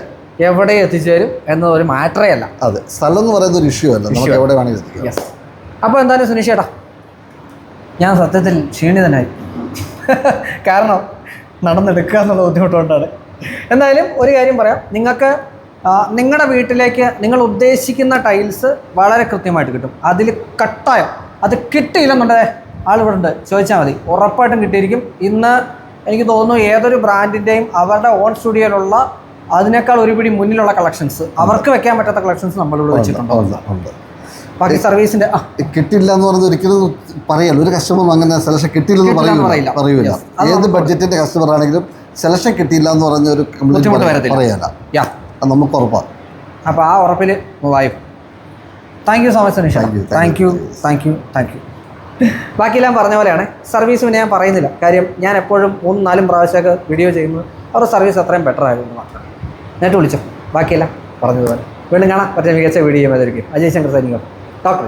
എവിടെ എത്തിച്ചേരും എന്നത് ഒരു മാറ്ററേ അല്ല. അതെ സ്ഥലം എന്ന് പറയുന്ന ഒരു ഇഷ്യൂ അല്ല. നമുക്ക് എവിടെ എത്തിക്കാം. യെസ് അപ്പോൾ എന്തായാലും സുനീഷ് ചേട്ടാ ഞാൻ സത്യത്തിൽ ക്ഷീണിതനായി. കാരണം നടന്നെടുക്കുക എന്നുള്ള ബുദ്ധിമുട്ടുകൊണ്ടാണ്. എന്തായാലും ഒരു കാര്യം പറയാം. നിങ്ങൾക്ക് നിങ്ങളുടെ വീട്ടിലേക്ക് നിങ്ങൾ ഉദ്ദേശിക്കുന്ന ടൈൽസ് വളരെ കൃത്യമായിട്ട് കിട്ടും. അതിൽ കട്ടായം അത് കിട്ടിയില്ലെന്നുണ്ടേ ആളിവിടെ ഉണ്ട്. ചോദിച്ചാൽ മതി. ഉറപ്പായിട്ടും കിട്ടിയിരിക്കും. ഇന്ന് എനിക്ക് തോന്നുന്നു ഏതൊരു ബ്രാൻഡിന്റെയും അവരുടെ ഓൺ സ്റ്റുഡിയോയിലുള്ള അതിനേക്കാൾ ഒരുപിടി മുന്നിലുള്ള കളക്ഷൻസ് അവർക്ക് വെക്കാൻ പറ്റാത്ത കളക്ഷൻസ് നമ്മളിവിടെ വെച്ചിട്ടുണ്ട്. ബാക്കി സർവീസിന്റെ കിട്ടില്ല എന്ന് പറയുന്നത് ഒരിക്കലും പറയല്ല. ഒരു കസ്റ്റമർ അങ്ങനെ സെലക്ഷൻ കിട്ടിയില്ലെന്ന് കിട്ടില്ല എന്ന് പറയൂല. പറയില്ല. പറയൂല. ഏത് ബഡ്ജറ്റിന്റെ കസ്റ്റമർ ആണെങ്കിലും സെലക്ഷൻ കിട്ടിയില്ല എന്ന് പറഞ്ഞ ഒരു കംപ്ലൈന്റ് വരത്തില്ല. പറയല യാ അത് നമുക്ക് ഉറപ്പാണ് അപ്പോൾ ആ ഉറപ്പിൽ വായു thank you so much thank thank you thank you thank you ബാക്കിയെല്ലാം പറഞ്ഞ പോലെയാണ്. സർവീസ് പിന്നെ ഞാൻ പറയുന്നില്ല. കാര്യം ഞാൻ എപ്പോഴും മൂന്നും നാലും പ്രാവശ്യമൊക്കെ വീഡിയോ ചെയ്യുന്നത്. അവരുടെ സർവീസ് അത്രയും ബെറ്റർ ആയിരുന്നു മാത്രം. നേരിട്ട് വിളിച്ചോ. ബാക്കിയെല്ലാം പറഞ്ഞതുപോലെ. വീണ്ടും കാണാം. മറ്റേ മികച്ച വീഡിയോ ചെയ്തായിരിക്കും അജയ് ശങ്കർ സൈനികം. ഡോക്ടർ